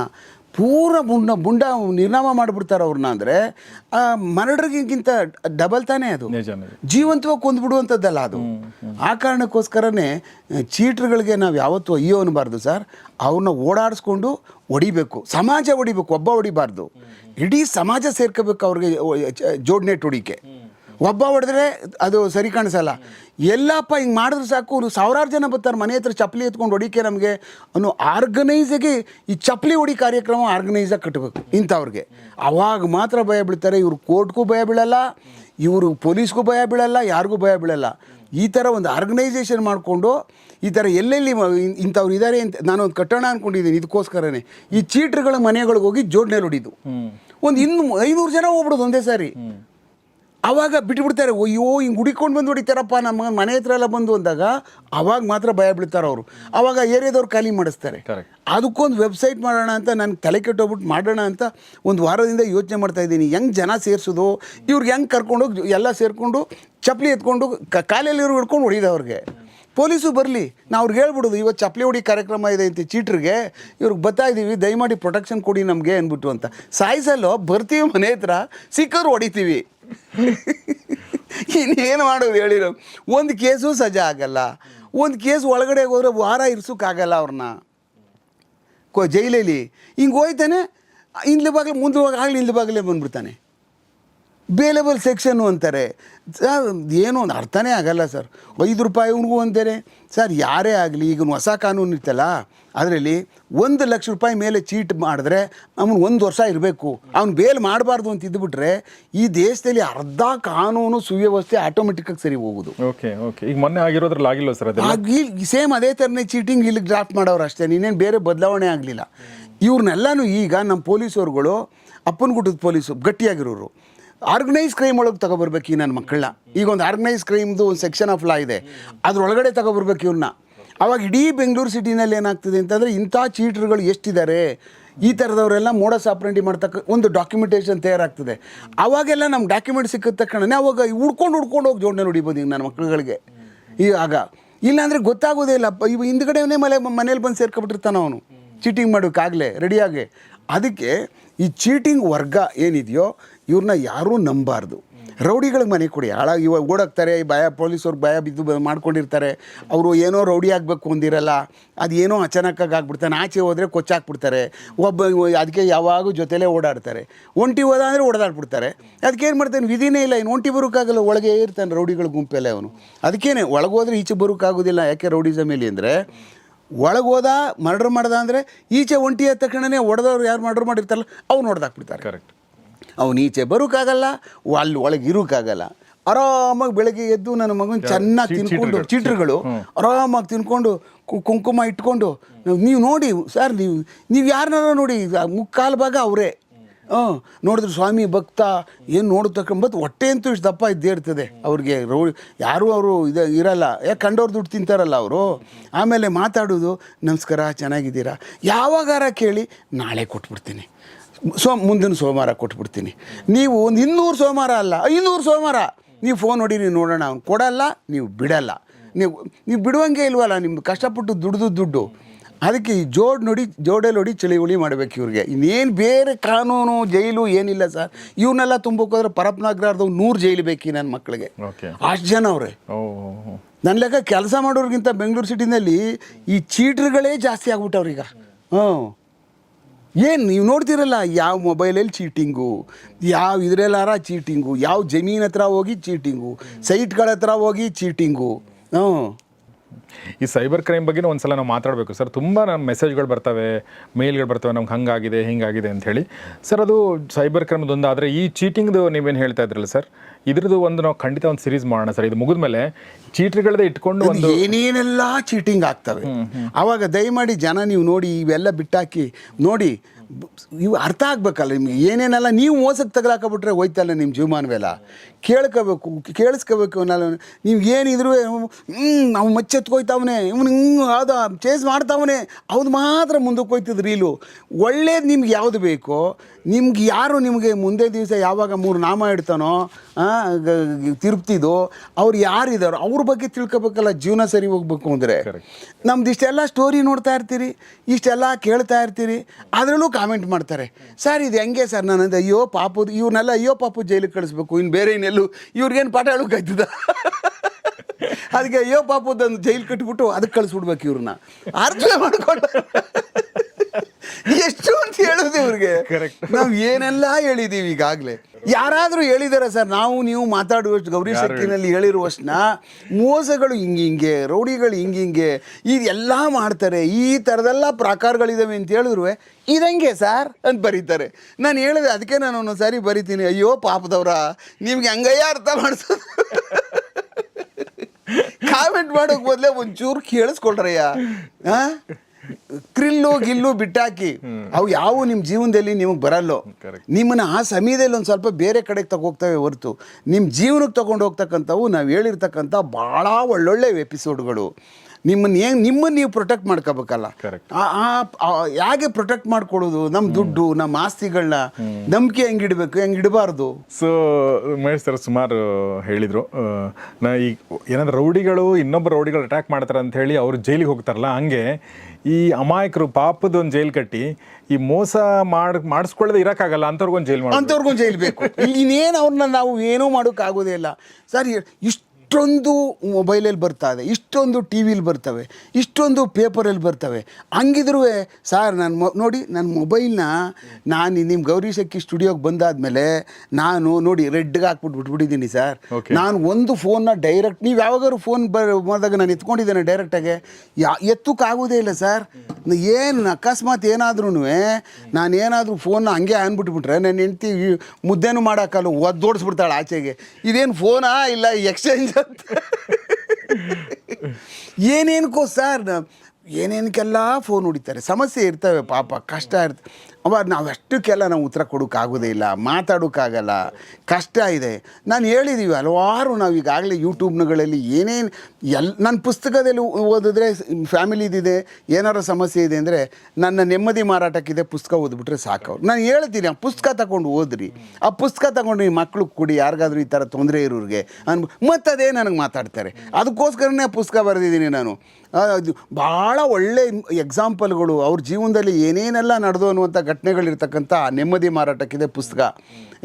ಪೂರ ಬುಂಡ ಬುಂಡ ನಿರ್ನಾಮ ಮಾಡಿಬಿಡ್ತಾರೆ ಅವ್ರನ್ನ ಅಂದರೆ ಮರಡ್ರಿಗಿಂತ ಡಬಲ್ ತಾನೇ ಅದು. ಜೀವಂತವಾಗಿ ಕೊಂದ್ಬಿಡುವಂಥದ್ದಲ್ಲ ಅದು. ಆ ಕಾರಣಕ್ಕೋಸ್ಕರನೇ ಚೀಟ್ರ್ಗಳಿಗೆ ನಾವು ಯಾವತ್ತೂ ಅಯ್ಯೋ ಅನ್ನಬಾರ್ದು ಸರ್. ಅವ್ರನ್ನ ಓಡಾಡಿಸ್ಕೊಂಡು ಹೊಡಿಬೇಕು. ಸಮಾಜ ಹೊಡಿಬೇಕು ಒಬ್ಬ ಹೊಡಿಬಾರ್ದು. ಇಡೀ ಸಮಾಜ ಸೇರ್ಕೋಬೇಕು ಅವ್ರಿಗೆ ಜೋಡಣೆ ಟೊಡಿಕೆ ಒಬ್ಬ ಹೊಡೆದ್ರೆ ಅದು ಸರಿ ಕಾಣಿಸಲ್ಲ. ಎಲ್ಲಪ್ಪ ಹಿಂಗೆ ಮಾಡಿದ್ರೆ ಸಾಕು ಅವ್ರು ಸಾವಿರಾರು ಜನ ಬರ್ತಾರೆ ಮನೆ ಹತ್ರ ಚಪ್ಪಲಿ ಎತ್ಕೊಂಡು ಹೊಡಿಕೆ ನಮಗೆ ಅನ್ನೋ ಆರ್ಗನೈಸಾಗಿ ಈ ಚಪ್ಪಲಿ ಹೊಡಿ ಕಾರ್ಯಕ್ರಮ ಆರ್ಗನೈಸಾಗಿ ಕಟ್ಟಬೇಕು ಇಂಥವ್ರಿಗೆ. ಅವಾಗ ಮಾತ್ರ ಭಯ ಬೀಳ್ತಾರೆ ಇವರು ಕೋರ್ಟ್ಗೂ ಭಯ ಬೀಳಲ್ಲ ಇವರು ಪೊಲೀಸ್ಗೂ ಭಯ ಬೀಳಲ್ಲ ಯಾರಿಗೂ ಭಯ ಬೀಳಲ್ಲ. ಈ ಥರ ಒಂದು ಆರ್ಗನೈಸೇಷನ್ ಮಾಡಿಕೊಂಡು ಈ ಥರ ಎಲ್ಲೆಲ್ಲಿ ಇಂಥವ್ರು ಇದ್ದಾರೆ ಅಂತ ನಾನು ಒಂದು ಕಟ್ಟೋಣ ಅಂದ್ಕೊಂಡಿದ್ದೀನಿ ಇದಕ್ಕೋಸ್ಕರನೇ ಈ ಚೀಟ್ರುಗಳ ಮನೆಗಳಿಗೆ ಹೋಗಿ ಜೋಡಣೆ ಹೊಡಿದು. ಒಂದು ಇನ್ನು ಐನೂರು ಜನ ಹೋಗ್ಬಿಡೋದು ಒಂದೇ ಸಾರಿ. ಆವಾಗ ಬಿಟ್ಬಿಡ್ತಾರೆ ಅಯ್ಯೋ ಹಿಂಗೆ ಹುಡಿಕೊಂಡು ಬಂದು ಹೊಡಿತಾರಪ್ಪ ನಮ್ಮ ಮನೆ ಹತ್ರ ಎಲ್ಲ ಬಂದು ಅಂದಾಗ ಅವಾಗ ಮಾತ್ರ ಭಯ ಬೀಳ್ತಾರೆ ಅವರು. ಅವಾಗ ಏರಿಯಾದವ್ರು ಖಾಲಿ ಮಾಡಿಸ್ತಾರೆ. ಅದಕ್ಕೊಂದು ವೆಬ್ಸೈಟ್ ಮಾಡೋಣ ಅಂತ ನಾನು ತಲೆ ಕೆಟ್ಟೋಗ್ಬಿಟ್ಟು ಮಾಡೋಣ ಅಂತ ಒಂದು ವಾರದಿಂದ ಯೋಚನೆ ಮಾಡ್ತಾ ಇದ್ದೀನಿ. ಹೆಂಗೆ ಜನ ಸೇರಿಸೋದು? ಇವ್ರಿಗೆ ಹೆಂಗೆ ಕರ್ಕೊಂಡೋಗಿ ಎಲ್ಲ ಸೇರಿಕೊಂಡು ಚಪ್ಪಲಿ ಎತ್ಕೊಂಡು ಕಾಲಲ್ಲಿರೋ ಹಿಡ್ಕೊಂಡು ಹೊಡಿದೆ ಅವ್ರಿಗೆ. ಪೊಲೀಸು ಬರಲಿ ನಾವು ಅವ್ರಿಗೆ ಹೇಳ್ಬಿಡೋದು ಇವತ್ತು ಚಪ್ಪಲಿ ಹೊಡಿ ಕಾರ್ಯಕ್ರಮ ಇದೆ ಅಂತ ಚೀಟ್ರಿಗೆ ಇವ್ರಿಗೆ ಬರ್ತಾ ಇದ್ದೀವಿ ದಯಮಾಡಿ ಪ್ರೊಟೆಕ್ಷನ್ ಕೊಡಿ ನಮಗೆ ಅಂದ್ಬಿಟ್ಟು ಅಂತ. ಸಾಯಿಸಲ್ಲೋ ಬರ್ತೀವಿ ಮನೆ ಹತ್ರ ಸಿಕ್ಕರು ಹೊಡಿತೀವಿ. [LAUGHS] ಇನ್ನೇನು ಮಾಡೋದು ಹೇಳಿರೋ? ಒಂದು ಕೇಸು ಸಜಾ ಆಗಲ್ಲ. ಒಂದು ಕೇಸ್ ಒಳಗಡೆ ಹೋದ್ರೆ ವಾರ ಇರ್ಸೋಕ್ಕಾಗಲ್ಲ ಅವ್ರನ್ನ ಕೋ ಜೈಲಲ್ಲಿ. ಹಿಂಗೆ ಹೋಯ್ತಾನೆ, ಹಿಂದ್ಲ ಬಾಗಿಲು ಮುಂದೆ ಹೋಗಿ ಆಗಲಿ ಹಿಂದ್ಲ ಬಾಗಿಲೇ ಬಂದ್ಬಿಡ್ತಾನೆ. ಬೇಲೆಬಲ್ ಸೆಕ್ಷನ್ನು ಅಂತಾರೆ. ಸರ್ ಏನೋ ಒಂದು ಅರ್ಥನೇ ಆಗಲ್ಲ ಸರ್. ಐದು ರೂಪಾಯಿ ಅವ್ನಿಗೂ ಅಂತಾರೆ ಸರ್ ಯಾರೇ ಆಗಲಿ ಈಗ ಹೊಸ ಕಾನೂನು ಇತ್ತಲ್ಲ ಅದರಲ್ಲಿ ಒಂದು ಲಕ್ಷ ರೂಪಾಯಿ ಮೇಲೆ ಚೀಟ್ ಮಾಡಿದ್ರೆ ಅವನು ಒಂದು ವರ್ಷ ಇರಬೇಕು. ಅವ್ನು ಬೇಲ್ ಮಾಡಬಾರ್ದು ಅಂತ ಇದ್ಬಿಟ್ರೆ ಈ ದೇಶದಲ್ಲಿ ಅರ್ಧ ಕಾನೂನು ಸುವ್ಯವಸ್ಥೆ ಆಟೋಮೆಟಿಕ್ಕಾಗಿ ಸರಿ ಹೋಗುದು. ಓಕೆ ಓಕೆ ಈಗ ಮೊನ್ನೆ ಆಗಿರೋದ್ರಲ್ಲಿ ಆಗಿಲ್ಲ ಸರ್ ಅದು ಆಗಿ ಸೇಮ್ ಅದೇ ಥರನೇ ಚೀಟಿಂಗ್ ಇಲ್ಲಿ ಡ್ರಾಫ್ಟ್ ಮಾಡೋರು ಅಷ್ಟೇ. ಇನ್ನೇನು ಬೇರೆ ಬದಲಾವಣೆ ಆಗಲಿಲ್ಲ. ಇವ್ರನ್ನೆಲ್ಲನೂ ಈಗ ನಮ್ಮ ಪೊಲೀಸವ್ರುಗಳು ಅಪ್ಪನ ಗುಟ್ಟದ ಪೊಲೀಸು ಗಟ್ಟಿಯಾಗಿರೋರು. ಆರ್ಗನೈಸ್ ಕ್ರೈಮ್ ಒಳಗೆ ತಗೊಬರ್ಬೇಕು ಈ ನನ್ನ ಮಕ್ಕಳನ್ನ ಈಗ ಒಂದು ಆರ್ಗನೈಸ್ ಕ್ರೈಮ್ದು ಒಂದು ಸೆಕ್ಷನ್ ಆಫ್ ಲಾ ಇದೆ. ಅದರೊಳಗಡೆ ತಗೊಬರ್ಬೇಕು ಇವ್ರನ್ನ ಅವಾಗ ಇಡೀ ಬೆಂಗಳೂರು ಸಿಟಿನಲ್ಲಿ ಏನಾಗ್ತದೆ ಅಂತಂದರೆ ಇಂಥ ಚೀಟ್ರುಗಳು ಎಷ್ಟಿದ್ದಾರೆ ಈ ಥರದವರೆಲ್ಲ ಮೋಡ ಸಾಪ್ರಂಡಿ ಮಾಡ್ತಕ್ಕ ಒಂದು ಡಾಕ್ಯುಮೆಂಟೇಷನ್ ತಯಾರಾಗ್ತದೆ. ಅವಾಗೆಲ್ಲ ನಮ್ಮ ಡಾಕ್ಯುಮೆಂಟ್ ಸಿಕ್ಕಿದ ತಕ್ಷಣ ಅವಾಗ ಹುಡ್ಕೊಂಡು ಹುಡ್ಕೊಂಡು ಹೋಗಿ ಜೋಡಣೆ ಹೊಡಿಬೋದು ಈಗ ನನ್ನ ಮಕ್ಕಳುಗಳಿಗೆ ಆಗ. ಇಲ್ಲಾಂದರೆ ಗೊತ್ತಾಗೋದೇ ಇಲ್ಲ. ಇವು ಇವ ಹಿಂದ್ಗಡೆನೇ ಮನೆ ಮನೇಲಿ ಬಂದು ಸೇರ್ಕೊಬಿಟ್ಟಿರ್ತಾನೆ ಅವನು. ಚೀಟಿಂಗ್ ಮಾಡೋಕ್ಕಾಗಲೇ ರೆಡಿಯಾಗಿ ಅದಕ್ಕೆ ಈ ಚೀಟಿಂಗ್ ವರ್ಗ ಏನಿದೆಯೋ ಇವ್ರನ್ನ ಯಾರೂ ನಂಬಾರ್ದು. ರೌಡಿಗಳಿಗೆ ಮನೆ ಕೊಡಿ. ಹಾಳಾಗಿ ಇವಾಗ ಓಡೋಗ್ತಾರೆ ಭಯ ಪೊಲೀಸವ್ರಿಗೆ ಭಯ ಬಿದ್ದು ಮಾಡ್ಕೊಂಡಿರ್ತಾರೆ. ಅವರು ಏನೋ ರೌಡಿ ಆಗಬೇಕು ಅಂದಿರಲ್ಲ, ಅದು ಏನೋ ಅಚಾನಕ್ಕಾಗಿ ಆಗ್ಬಿಡ್ತಾನೆ ಆಚೆ ಹೋದರೆ ಕೊಚ್ಚಾಕ್ಬಿಡ್ತಾರೆ. ಒಬ್ಬ ಅದಕ್ಕೆ ಯಾವಾಗೂ ಜೊತೆಲೇ ಓಡಾಡ್ತಾರೆ. ಒಂಟಿ ಹೋದ ಅಂದರೆ ಓಡಾಡ್ಬಿಡ್ತಾರೆ. ಅದಕ್ಕೆ ಏನು ಮಾಡ್ತಾನೆ? ವಿಧಿನೇ ಇಲ್ಲ ಇನ್ನು. ಒಂಟಿ ಬರೋಕ್ಕಾಗಲ್ಲ, ಒಳಗೆ ಇರ್ತಾನೆ ರೌಡಿಗಳ ಗುಂಪೆಲ್ಲ ಅವನು. ಅದಕ್ಕೇನೆ, ಒಳಗೆ ಹೋದ್ರೆ ಈಚೆ ಬರೋಕ್ಕಾಗೋದಿಲ್ಲ. ಯಾಕೆ ರೌಡಿಸಮ್ ಇಲ್ಲಿ ಅಂದರೆ ಒಳಗೆ ಹೋದ ಮರ್ಡರ್ ಮಾಡ್ದ ಅಂದರೆ ಈಚೆ ಒಂಟಿ ಆದ ತಕ್ಷಣನೇ ಒಡೆದವ್ರು ಯಾರು ಮರ್ಡರ್ ಮಾಡಿರ್ತಾರಲ್ಲ ಅವ್ನು ಹೊಡೆದಾಕ್ಬಿಡ್ತಾರೆ ಕರೆಕ್ಟ್ ಅವ್ನು ಈಚೆ ಬರೋಕ್ಕಾಗಲ್ಲ ಅಲ್ಲಿ ಒಳಗೆ ಇರೋಕ್ಕಾಗಲ್ಲ ಆರಾಮಾಗಿ ಬೆಳಗ್ಗೆ ಎದ್ದು ನನ್ನ ಮಗನ ಚೆನ್ನಾಗಿ ತಿನ್ಕೊಂಡು ಚೀಟ್ರುಗಳು, ಚೀಟ್ರುಗಳು ಆರಾಮಾಗಿ ತಿನ್ಕೊಂಡು ಕುಂಕುಮ ಇಟ್ಕೊಂಡು ನೀವು ನೋಡಿ ಸರ್ ನೀವು ನೀವು ಯಾರನ್ನಾರ ನೋಡಿ ಮುಕ್ಕಾಲು ಭಾಗ ಅವರೇ. ಹಾಂ, ನೋಡಿದ್ರೆ ಸ್ವಾಮಿ ಭಕ್ತ ಏನು ನೋಡಿದ ಬತ್ತು ಹೊಟ್ಟೆ ಅಂತೂ ಇಷ್ಟು ದಪ್ಪ ಇದ್ದೇ ಇರ್ತದೆ. ಅವ್ರಿಗೆ ರೋ ಯಾರೂ ಅವರು ಇದು ಇರಲ್ಲ. ಯಾಕೆ ಕಂಡವ್ರು ದುಡ್ಡು ತಿಂತಾರಲ್ಲ ಅವರು? ಆಮೇಲೆ ಮಾತಾಡೋದು, ನಮಸ್ಕಾರ, ಚೆನ್ನಾಗಿದ್ದೀರಾ? ಯಾವಾಗಾರ ಕೇಳಿ, ನಾಳೆ ಕೊಟ್ಬಿಡ್ತೀನಿ. ಸೋ, ಮುಂದಿನ ಸೋಮವಾರ ಕೊಟ್ಬಿಡ್ತೀನಿ. ನೀವು ಒಂದು ಇನ್ನೂರು ಸೋಮವಾರ ಅಲ್ಲ, ಐನೂರು ಸೋಮವಾರ. ನೀವು ಫೋನ್ ಹೊಡೀರಿ, ನೋಡೋಣ. ಅವ್ನು ಕೊಡಲ್ಲ, ನೀವು ಬಿಡಲ್ಲ. ನೀವು ನೀವು ಬಿಡುವಂಗೆ ಇಲ್ವಲ್ಲ ನಿಮ್ದು ಕಷ್ಟಪಟ್ಟು ದುಡ್ದು ದುಡ್ಡು. ಅದಕ್ಕೆ ಈ ಜೋಡ್ ನೋಡಿ ಜೋಡಲ್ಲಿ ನೋಡಿ ಚಳಿವಳಿ ಮಾಡ್ಬೇಕು ಇವ್ರಿಗೆ. ಇನ್ನೇನು ಬೇರೆ ಕಾನೂನು ಜೈಲು ಏನಿಲ್ಲ ಸರ್. ಇವನ್ನೆಲ್ಲ ತುಂಬೋಕೋದ್ರೆ ಹೋದ್ರೆ ಪರಪ್ನಾಗ್ರಾರ್ದವ್ ನೂರು ಜೈಲು ಬೇಕು ನನ್ನ ಮಕ್ಕಳಿಗೆ ಅಷ್ಟು ಜನ ಅವರೇ. ನನ್ನ ಲೆಕ್ಕ ಕೆಲಸ ಮಾಡೋರಿಗಿಂತ ಬೆಂಗಳೂರು ಸಿಟಿನಲ್ಲಿ ಈ ಚೀಟ್ರುಗಳೇ ಜಾಸ್ತಿ ಆಗ್ಬಿಟ್ಟವ್ರೀಗ ಹ್ಞೂ. ಏನು ನೀವು ನೋಡ್ತಿರಲ್ಲ ಯಾವ ಮೊಬೈಲಲ್ಲಿ ಚೀಟಿಂಗು ಯಾವ ಇದ್ರಲ್ಲಾರ ಚೀಟಿಂಗು ಯಾವ ಜಮೀನ್ ಹತ್ರ ಹೋಗಿ ಚೀಟಿಂಗು ಸೈಟ್ಗಳ ಹತ್ರ ಹೋಗಿ ಚೀಟಿಂಗು. ಹ್ಞೂ. ಈ ಸೈಬರ್ ಕ್ರೈಮ್ ಬಗ್ಗೆ ಒಂದ್ಸಲ ನಾವು ಮಾತಾಡಬೇಕು. ಸರ್ ತುಂಬ ನಮ್ಮ ಮೆಸೇಜ್ಗಳು ಬರ್ತವೆ ಮೇಲ್ಗಳು ಬರ್ತವೆ ನಮ್ಗೆ ಹಂಗಾಗಿದೆ ಹಿಂಗಾಗಿದೆ ಅಂತ ಹೇಳಿ. ಸರ್ ಅದು ಸೈಬರ್ ಕ್ರೈಮ್ದು ಆದರೆ ಈ ಚೀಟಿಂಗ್ದು ನೀವೇನು ಹೇಳ್ತಾ ಇದ್ರಲ್ಲ ಸರ್? ಇದ್ರದ್ದು ಒಂದು ನಾವು ಖಂಡಿತ ಒಂದು ಸೀರೀಸ್ ಮಾಡೋಣ ಸರ್. ಇದು ಮುಗಿದ್ಮೇಲೆ ಚೀಟ್ರಿಗಳದೇ ಇಟ್ಕೊಂಡು ಒಂದು ಏನೇನೆಲ್ಲ ಚೀಟಿಂಗ್ ಆಗ್ತವೆ. ಆವಾಗ ದಯಮಾಡಿ ಜನ ನೀವು ನೋಡಿ ಇವೆಲ್ಲ ಬಿಟ್ಟಾಕಿ ನೋಡಿ ಇವು ಅರ್ಥ ಆಗ್ಬೇಕಲ್ಲ ನಿಮ್ಗೆ. ಏನೇನೆಲ್ಲ ನೀವು ಮೋಸಕ್ಕೆ ತಗಲಾಕಬಿಟ್ರೆ ಹೋಯ್ತಲ್ಲ ನಿಮ್ಮ ಜೀವಮಾನವೆಲ್ಲ? ಕೇಳ್ಕೋಬೇಕು, ಕೇಳಿಸ್ಕೋಬೇಕು ನಾನು ನೀವು ಏನಿದ್ರು ಹ್ಞೂ ನಾವು ಮಚ್ಚೆತ್ಕೋಯ್ತಾವನೆ, ಇವ್ನು ಹಿಂಗೆ ಯಾವ್ದು ಚೇಸ್ ಮಾಡ್ತಾವನೆ. ಅವ್ದು ಮಾತ್ರ ಮುಂದಕ್ಕೆ ಹೋಯ್ತದ ರೀಲು. ಒಳ್ಳೇದು ನಿಮ್ಗೆ ಯಾವುದು ಬೇಕೋ ನಿಮ್ಗೆ ಯಾರು ನಿಮಗೆ ಮುಂದೆ ದಿವಸ ಯಾವಾಗ ಮೂರು ನಾಮ ಇಡ್ತಾನೋ ತಿರುಪ್ತಿದು ಅವ್ರು ಯಾರಿದಾರೋ ಅವ್ರ ಬಗ್ಗೆ ತಿಳ್ಕೊಬೇಕಲ್ಲ ಜೀವನ ಸರಿ ಹೋಗ್ಬೇಕು ಅಂದರೆ. ನಮ್ದು ಇಷ್ಟೆಲ್ಲ ಸ್ಟೋರಿ ನೋಡ್ತಾ ಇರ್ತೀರಿ ಇಷ್ಟೆಲ್ಲ ಕೇಳ್ತಾ ಇರ್ತೀರಿ ಅದರಲ್ಲೂ ಕಾಮೆಂಟ್ ಮಾಡ್ತಾರೆ. ಸರ್ ಇದು ಹೆಂಗೆ ಸರ್? ನಾನು ಅಯ್ಯೋ ಪಾಪದು ಇವ್ರನ್ನೆಲ್ಲ ಅಯ್ಯೋ ಪಾಪು ಜೈಲಿಗೆ ಕಳಿಸ್ಬೇಕು. ಇನ್ನು ಬೇರೆ ಇನ್ನೆಲ್ಲೂ ಇವ್ರಿಗೇನು ಪಾಠ ಹೇಳೋಕ್ಕಾಯ್ತದ [LAUGHS] ಅದಕ್ಕೆ ಅಯ್ಯೋ ಪಾಪದ್ದು ಜೈಲು ಕಟ್ಬಿಟ್ಟು ಅದಕ್ಕೆ ಕಳಿಸ್ಬಿಡ್ಬೇಕು ಇವ್ರನ್ನ. ಅರ್ಥ ಮಾಡ್ಕೊಂಡು ಎಷ್ಟು ಅಂತ ಹೇಳೋದು ಇವ್ರಿಗೆ? ನಾವ್ ನಾವು ಏನೆಲ್ಲ ಹೇಳಿದೀವಿ ಈಗಾಗಲೇ. ಯಾರಾದರೂ ಹೇಳಿದಾರ ಸರ್ ನಾವು ನೀವು ಮಾತಾಡುವಷ್ಟು ಗೌರಿ ಶಕ್ತಿನಲ್ಲಿ ಹೇಳಿರುವಷ್ಟನ್ನ ಮೋಸಗಳು ಹಿಂಗೆ ಹಿಂಗೆ ರೌಡಿಗಳು ಹಿಂಗೆ ಹಿಂಗೆ ಇದೆಲ್ಲ ಮಾಡ್ತಾರೆ ಈ ಥರದೆಲ್ಲ ಪ್ರಕಾರಗಳಿದಾವೆ ಅಂತ ಹೇಳಿದ್ರು ಇದಂಗೆ ಸರ್ ಅಂತ ಬರೀತಾರೆ. ನಾನು ಹೇಳಿದೆ ಅದಕ್ಕೆ ನಾನು ಒಂದೊಂದು ಸಾರಿ ಬರಿತೀನಿ ಅಯ್ಯೋ ಪಾಪದವ್ರ ನಿಮ್ಗೆ ಹಂಗಯ್ಯ ಅರ್ಥ ಮಾಡಿಸೋದು. ಕಾಮೆಂಟ್ [LAUGHS] ಮಾಡೋಕೆ ಬದಲೇ ಒಂಚೂರು ಕೇಳಿಸ್ಕೊಳ್ರಯ್ಯ. ಆ? ಕ್ರಿಲ್ಲು ಗಿಲ್ಲು ಬಿಟ್ಟಾಕಿ ಅವು ಯಾವ ನಿಮ್ಮ ಜೀವನದಲ್ಲಿ ನಿಮಗೆ ಬರಲ್ಲೋ? ನಿಮ್ಮನ್ನ ಆ ಸಮಯದಲ್ಲಿ ಒಂದು ಸ್ವಲ್ಪ ಬೇರೆ ಕಡೆಗೆ ತಗೋಗ್ತವೆ ಹೊರತು. ನಿಮ್ಮ ಜೀವನಕ್ಕೆ ತಗೊಂಡು ಹೋಗ್ತಕ್ಕಂಥವು ನಾವು ಹೇಳಿರ್ತಕ್ಕಂಥ ಭಾಳ ಒಳ್ಳೊಳ್ಳೆ ಎಪಿಸೋಡ್ಗಳು ನಿಮ್ಮನ್ನ ಏನು ನಿಮ್ಮನ್ನು ನೀವು ಪ್ರೊಟೆಕ್ಟ್ ಮಾಡ್ಕೋಬೇಕಲ್ಲ. ಹೇಗೆ ಪ್ರೊಟೆಕ್ಟ್ ಮಾಡ್ಕೊಳ್ಳೋದು ನಮ್ಮ ದುಡ್ಡು ನಮ್ಮ ಆಸ್ತಿಗಳನ್ನ ನಂಬಿಕೆ ಹೆಂಗೆ ಇಡಬೇಕು? ಹೆಂಗೆ ಇಡಬಾರ್ದು? ಸೊ ಮಹೇಶ್ ಸರ್ ಸುಮಾರು ಹೇಳಿದರು. ನಾ ಈ ಏನಂದ್ರೆ ರೌಡಿಗಳು ಇನ್ನೊಬ್ಬ ರೌಡಿಗಳು ಅಟ್ಯಾಕ್ ಮಾಡ್ತಾರೆ ಅಂತ ಹೇಳಿ ಅವ್ರು ಜೈಲಿಗೆ ಹೋಗ್ತಾರಲ್ಲ ಹಂಗೆ ಈ ಅಮಾಯಕರು ಪಾಪದ ಒಂದು ಜೈಲು ಕಟ್ಟಿ ಈ ಮೋಸ ಮಾಡ್ ಮಾಡಿಸ್ಕೊಳ್ಳದೆ ಇರೋಕ್ಕಾಗಲ್ಲ ಅಂಥವ್ರಿಗೊಂದು ಜೈಲು ಮಾಡಿ ಅಂಥವ್ರಿಗೊಂದು ಜೈಲು ಬೇಕು. ಇಲ್ಲಿ ಇನ್ನೇನು ಅವ್ರನ್ನ ನಾವು ಏನೂ ಮಾಡೋಕ್ಕಾಗೋದೇ ಇಲ್ಲ. ಸರ್ ಇಷ್ಟೊಂದು ಮೊಬೈಲಲ್ಲಿ ಬರ್ತಾ ಇದೆ ಇಷ್ಟೊಂದು ಟಿ ವಿಲಿ ಬರ್ತವೆ ಇಷ್ಟೊಂದು ಪೇಪರಲ್ಲಿ ಬರ್ತವೆ. ಹಂಗಿದ್ರೂ ಸರ್ ನಾನು ಮೊ ನೋಡಿ ನನ್ನ ಮೊಬೈಲ್ನ ನಾನು ನಿಮ್ಮ ಗೌರಿ ಶಕ್ಕಿ ಸ್ಟುಡಿಯೋಗೆ ಬಂದಾದಮೇಲೆ ನಾನು ನೋಡಿ ರೆಡ್ಗೆ ಹಾಕ್ಬಿಟ್ಟು ಬಿಟ್ಬಿಟ್ಟಿದ್ದೀನಿ ಸರ್. ನಾನು ಒಂದು ಫೋನ್ನ ಡೈರೆಕ್ಟ್ ನೀವು ಯಾವಾಗಾದ್ರು ಫೋನ್ ಮಾಡಿದಾಗ ನಾನು ಎತ್ಕೊಂಡಿದ್ದೇನೆ ಡೈರೆಕ್ಟಾಗೆ ಯಾ ಎತ್ತಕ್ಕಾಗೋದೇ ಇಲ್ಲ ಸರ್. ಏನು ಅಕಸ್ಮಾತ್ ಏನಾದ್ರೂ ನಾನು ಏನಾದರೂ ಫೋನ್ನ ಹಂಗೆ ಅನ್ಬಿಟ್ಬಿಟ್ರೆ ನನ್ನ ಹೆಂಡ್ತಿ ಮುದ್ದೆನೂ ಮಾಡೋಕ್ಕಲ್ಲ ಒದ್ದೋಡಿಸ್ಬಿಡ್ತಾಳೆ ಆಚೆಗೆ. ಇದೇನು ಫೋನಾ ಇಲ್ಲ ಎಕ್ಸ್ಚೇಂಜ್ ಅಂತ ಏನೇನಕ್ಕೋ ಸರ್ ಏನೇನಕ್ಕೆಲ್ಲ ಫೋನ್ ಹೊಡಿತಾರೆ. ಸಮಸ್ಯೆ ಇರ್ತವೆ ಪಾಪ ಕಷ್ಟ ಇರ್ತವೆ ಅವಾಗ ನಾವು ಅಷ್ಟಕ್ಕೆಲ್ಲ ನಾವು ಉತ್ತರ ಕೊಡೋಕ್ಕಾಗೋದೇ ಇಲ್ಲ, ಮಾತಾಡೋಕ್ಕಾಗಲ್ಲ, ಕಷ್ಟ ಇದೆ. ನಾನು ಹೇಳಿದ್ದೀವಿ ಹಲವಾರು ನಾವು ಈಗಾಗಲೇ ಯೂಟ್ಯೂಬ್ಗಳಲ್ಲಿ ಏನೇನು ಎಲ್ ನನ್ನ ಪುಸ್ತಕದಲ್ಲಿ ಓದಿದ್ರೆ ಫ್ಯಾಮಿಲಿದಿದೆ, ಏನಾರ ಸಮಸ್ಯೆ ಇದೆ ಅಂದರೆ ನನ್ನ ನೆಮ್ಮದಿ ಮಾರಾಟಕ್ಕಿದೆ ಪುಸ್ತಕ ಓದ್ಬಿಟ್ರೆ ಸಾಕು ನಾನು ಹೇಳ್ತೀನಿ, ಆ ಪುಸ್ತಕ ತಗೊಂಡು ಓದ್ರಿ. ಆ ಪುಸ್ತಕ ತಗೊಂಡು ಈ ಮಕ್ಕಳು ಕೊಡಿ, ಯಾರಿಗಾದ್ರೂ ಈ ಥರ ತೊಂದರೆ ಇರೋರಿಗೆ ಅನ್ ಮತ್ತು ಅದೇ ನನಗೆ ಮಾತಾಡ್ತಾರೆ. ಅದಕ್ಕೋಸ್ಕರನೇ ಆ ಪುಸ್ತಕ ಬರೆದಿದ್ದೀನಿ ನಾನು. ಭಾಳ ಒಳ್ಳೆ ಎಕ್ಸಾಂಪಲ್ಗಳು, ಅವ್ರ ಜೀವನದಲ್ಲಿ ಏನೇನೆಲ್ಲ ನಡೆದು ಅನ್ನುವಂಥ ಘಟನೆಗಳಿರ್ತಕ್ಕಂಥ ನೆಮ್ಮದಿ ಮಾರಾಟಕ್ಕಿದೆ ಪುಸ್ತಕ.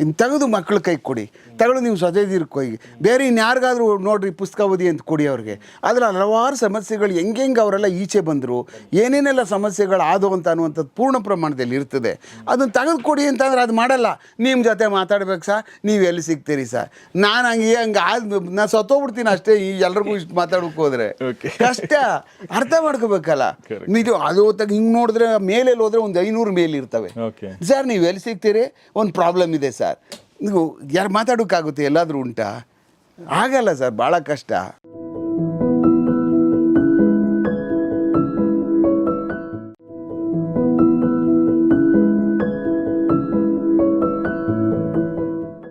ಇನ್ನು ತೆಗೆದು ಮಕ್ಕಳ ಕೈ ಕೊಡಿ. ತಗೊಳ್ಳು ನೀವು ಸೊಸೈಟಿಗೆ ಹೋಗಿ. ಬೇರೆ ಇನ್ಯಾರಿಗಾದ್ರೂ ನೋಡ್ರಿ ಪುಸ್ತಕ ಓದಿ ಅಂತ ಕೊಡಿ ಅವ್ರಿಗೆ. ಆದರೆ ಹಲವಾರು ಸಮಸ್ಯೆಗಳು ಹೆಂಗೆಂಗೆ ಅವರೆಲ್ಲ ಈಚೆ ಬಂದರು ಏನೇನೆಲ್ಲ ಸಮಸ್ಯೆಗಳು ಆದವು ಅಂತ ಅನ್ನುವಂಥದ್ದು ಪೂರ್ಣ ಪ್ರಮಾಣದಲ್ಲಿ ಇರ್ತದೆ. ಅದನ್ನು ತೆಗೆದು ಕೊಡಿ ಅಂತಂದ್ರೆ ಅದು ಮಾಡಲ್ಲ. ನಿಮ್ಮ ಜೊತೆ ಮಾತಾಡ್ಬೇಕು ಸರ್ ನೀವು ಎಲ್ಲಿ ಸಿಗ್ತೀರಿ ಸರ್ ನಾನು ಹಂಗೆ ಹಂಗೆ ಆದ ನಾನು ಸತ್ತೋಗ್ಬಿಡ್ತೀನಿ ಅಷ್ಟೇ ಈ ಎಲ್ರಿಗೂ ಇಷ್ಟು ಮಾತಾಡೋಕೆ ಹೋದರೆ. ಕಷ್ಟ. ಅರ್ಥ ಮಾಡ್ಕೋಬೇಕಲ್ಲ. ಇದು ಅದು ಹಿಂಗೆ ನೋಡಿದ್ರೆ ಮೇಲೆ ಹೋದರೆ ಒಂದು ಐನೂರು ಮೇಲೆ ಇರ್ತವೆ ಓಕೆ ಸರ್ ನೀವು ಎಲ್ಲಿ ಸಿಗ್ತೀರಿ? ಒಂದು ಪ್ರಾಬ್ಲಮ್ ಇದೆ ಸರ್ ನೀವು ಯಾರು ಮಾತಾಡೋಕ್ಕಾಗುತ್ತೆ? ಎಲ್ಲಾದರೂ ಉಂಟಾ? ಆಗಲ್ಲ ಸರ್ ಭಾಳ ಕಷ್ಟ.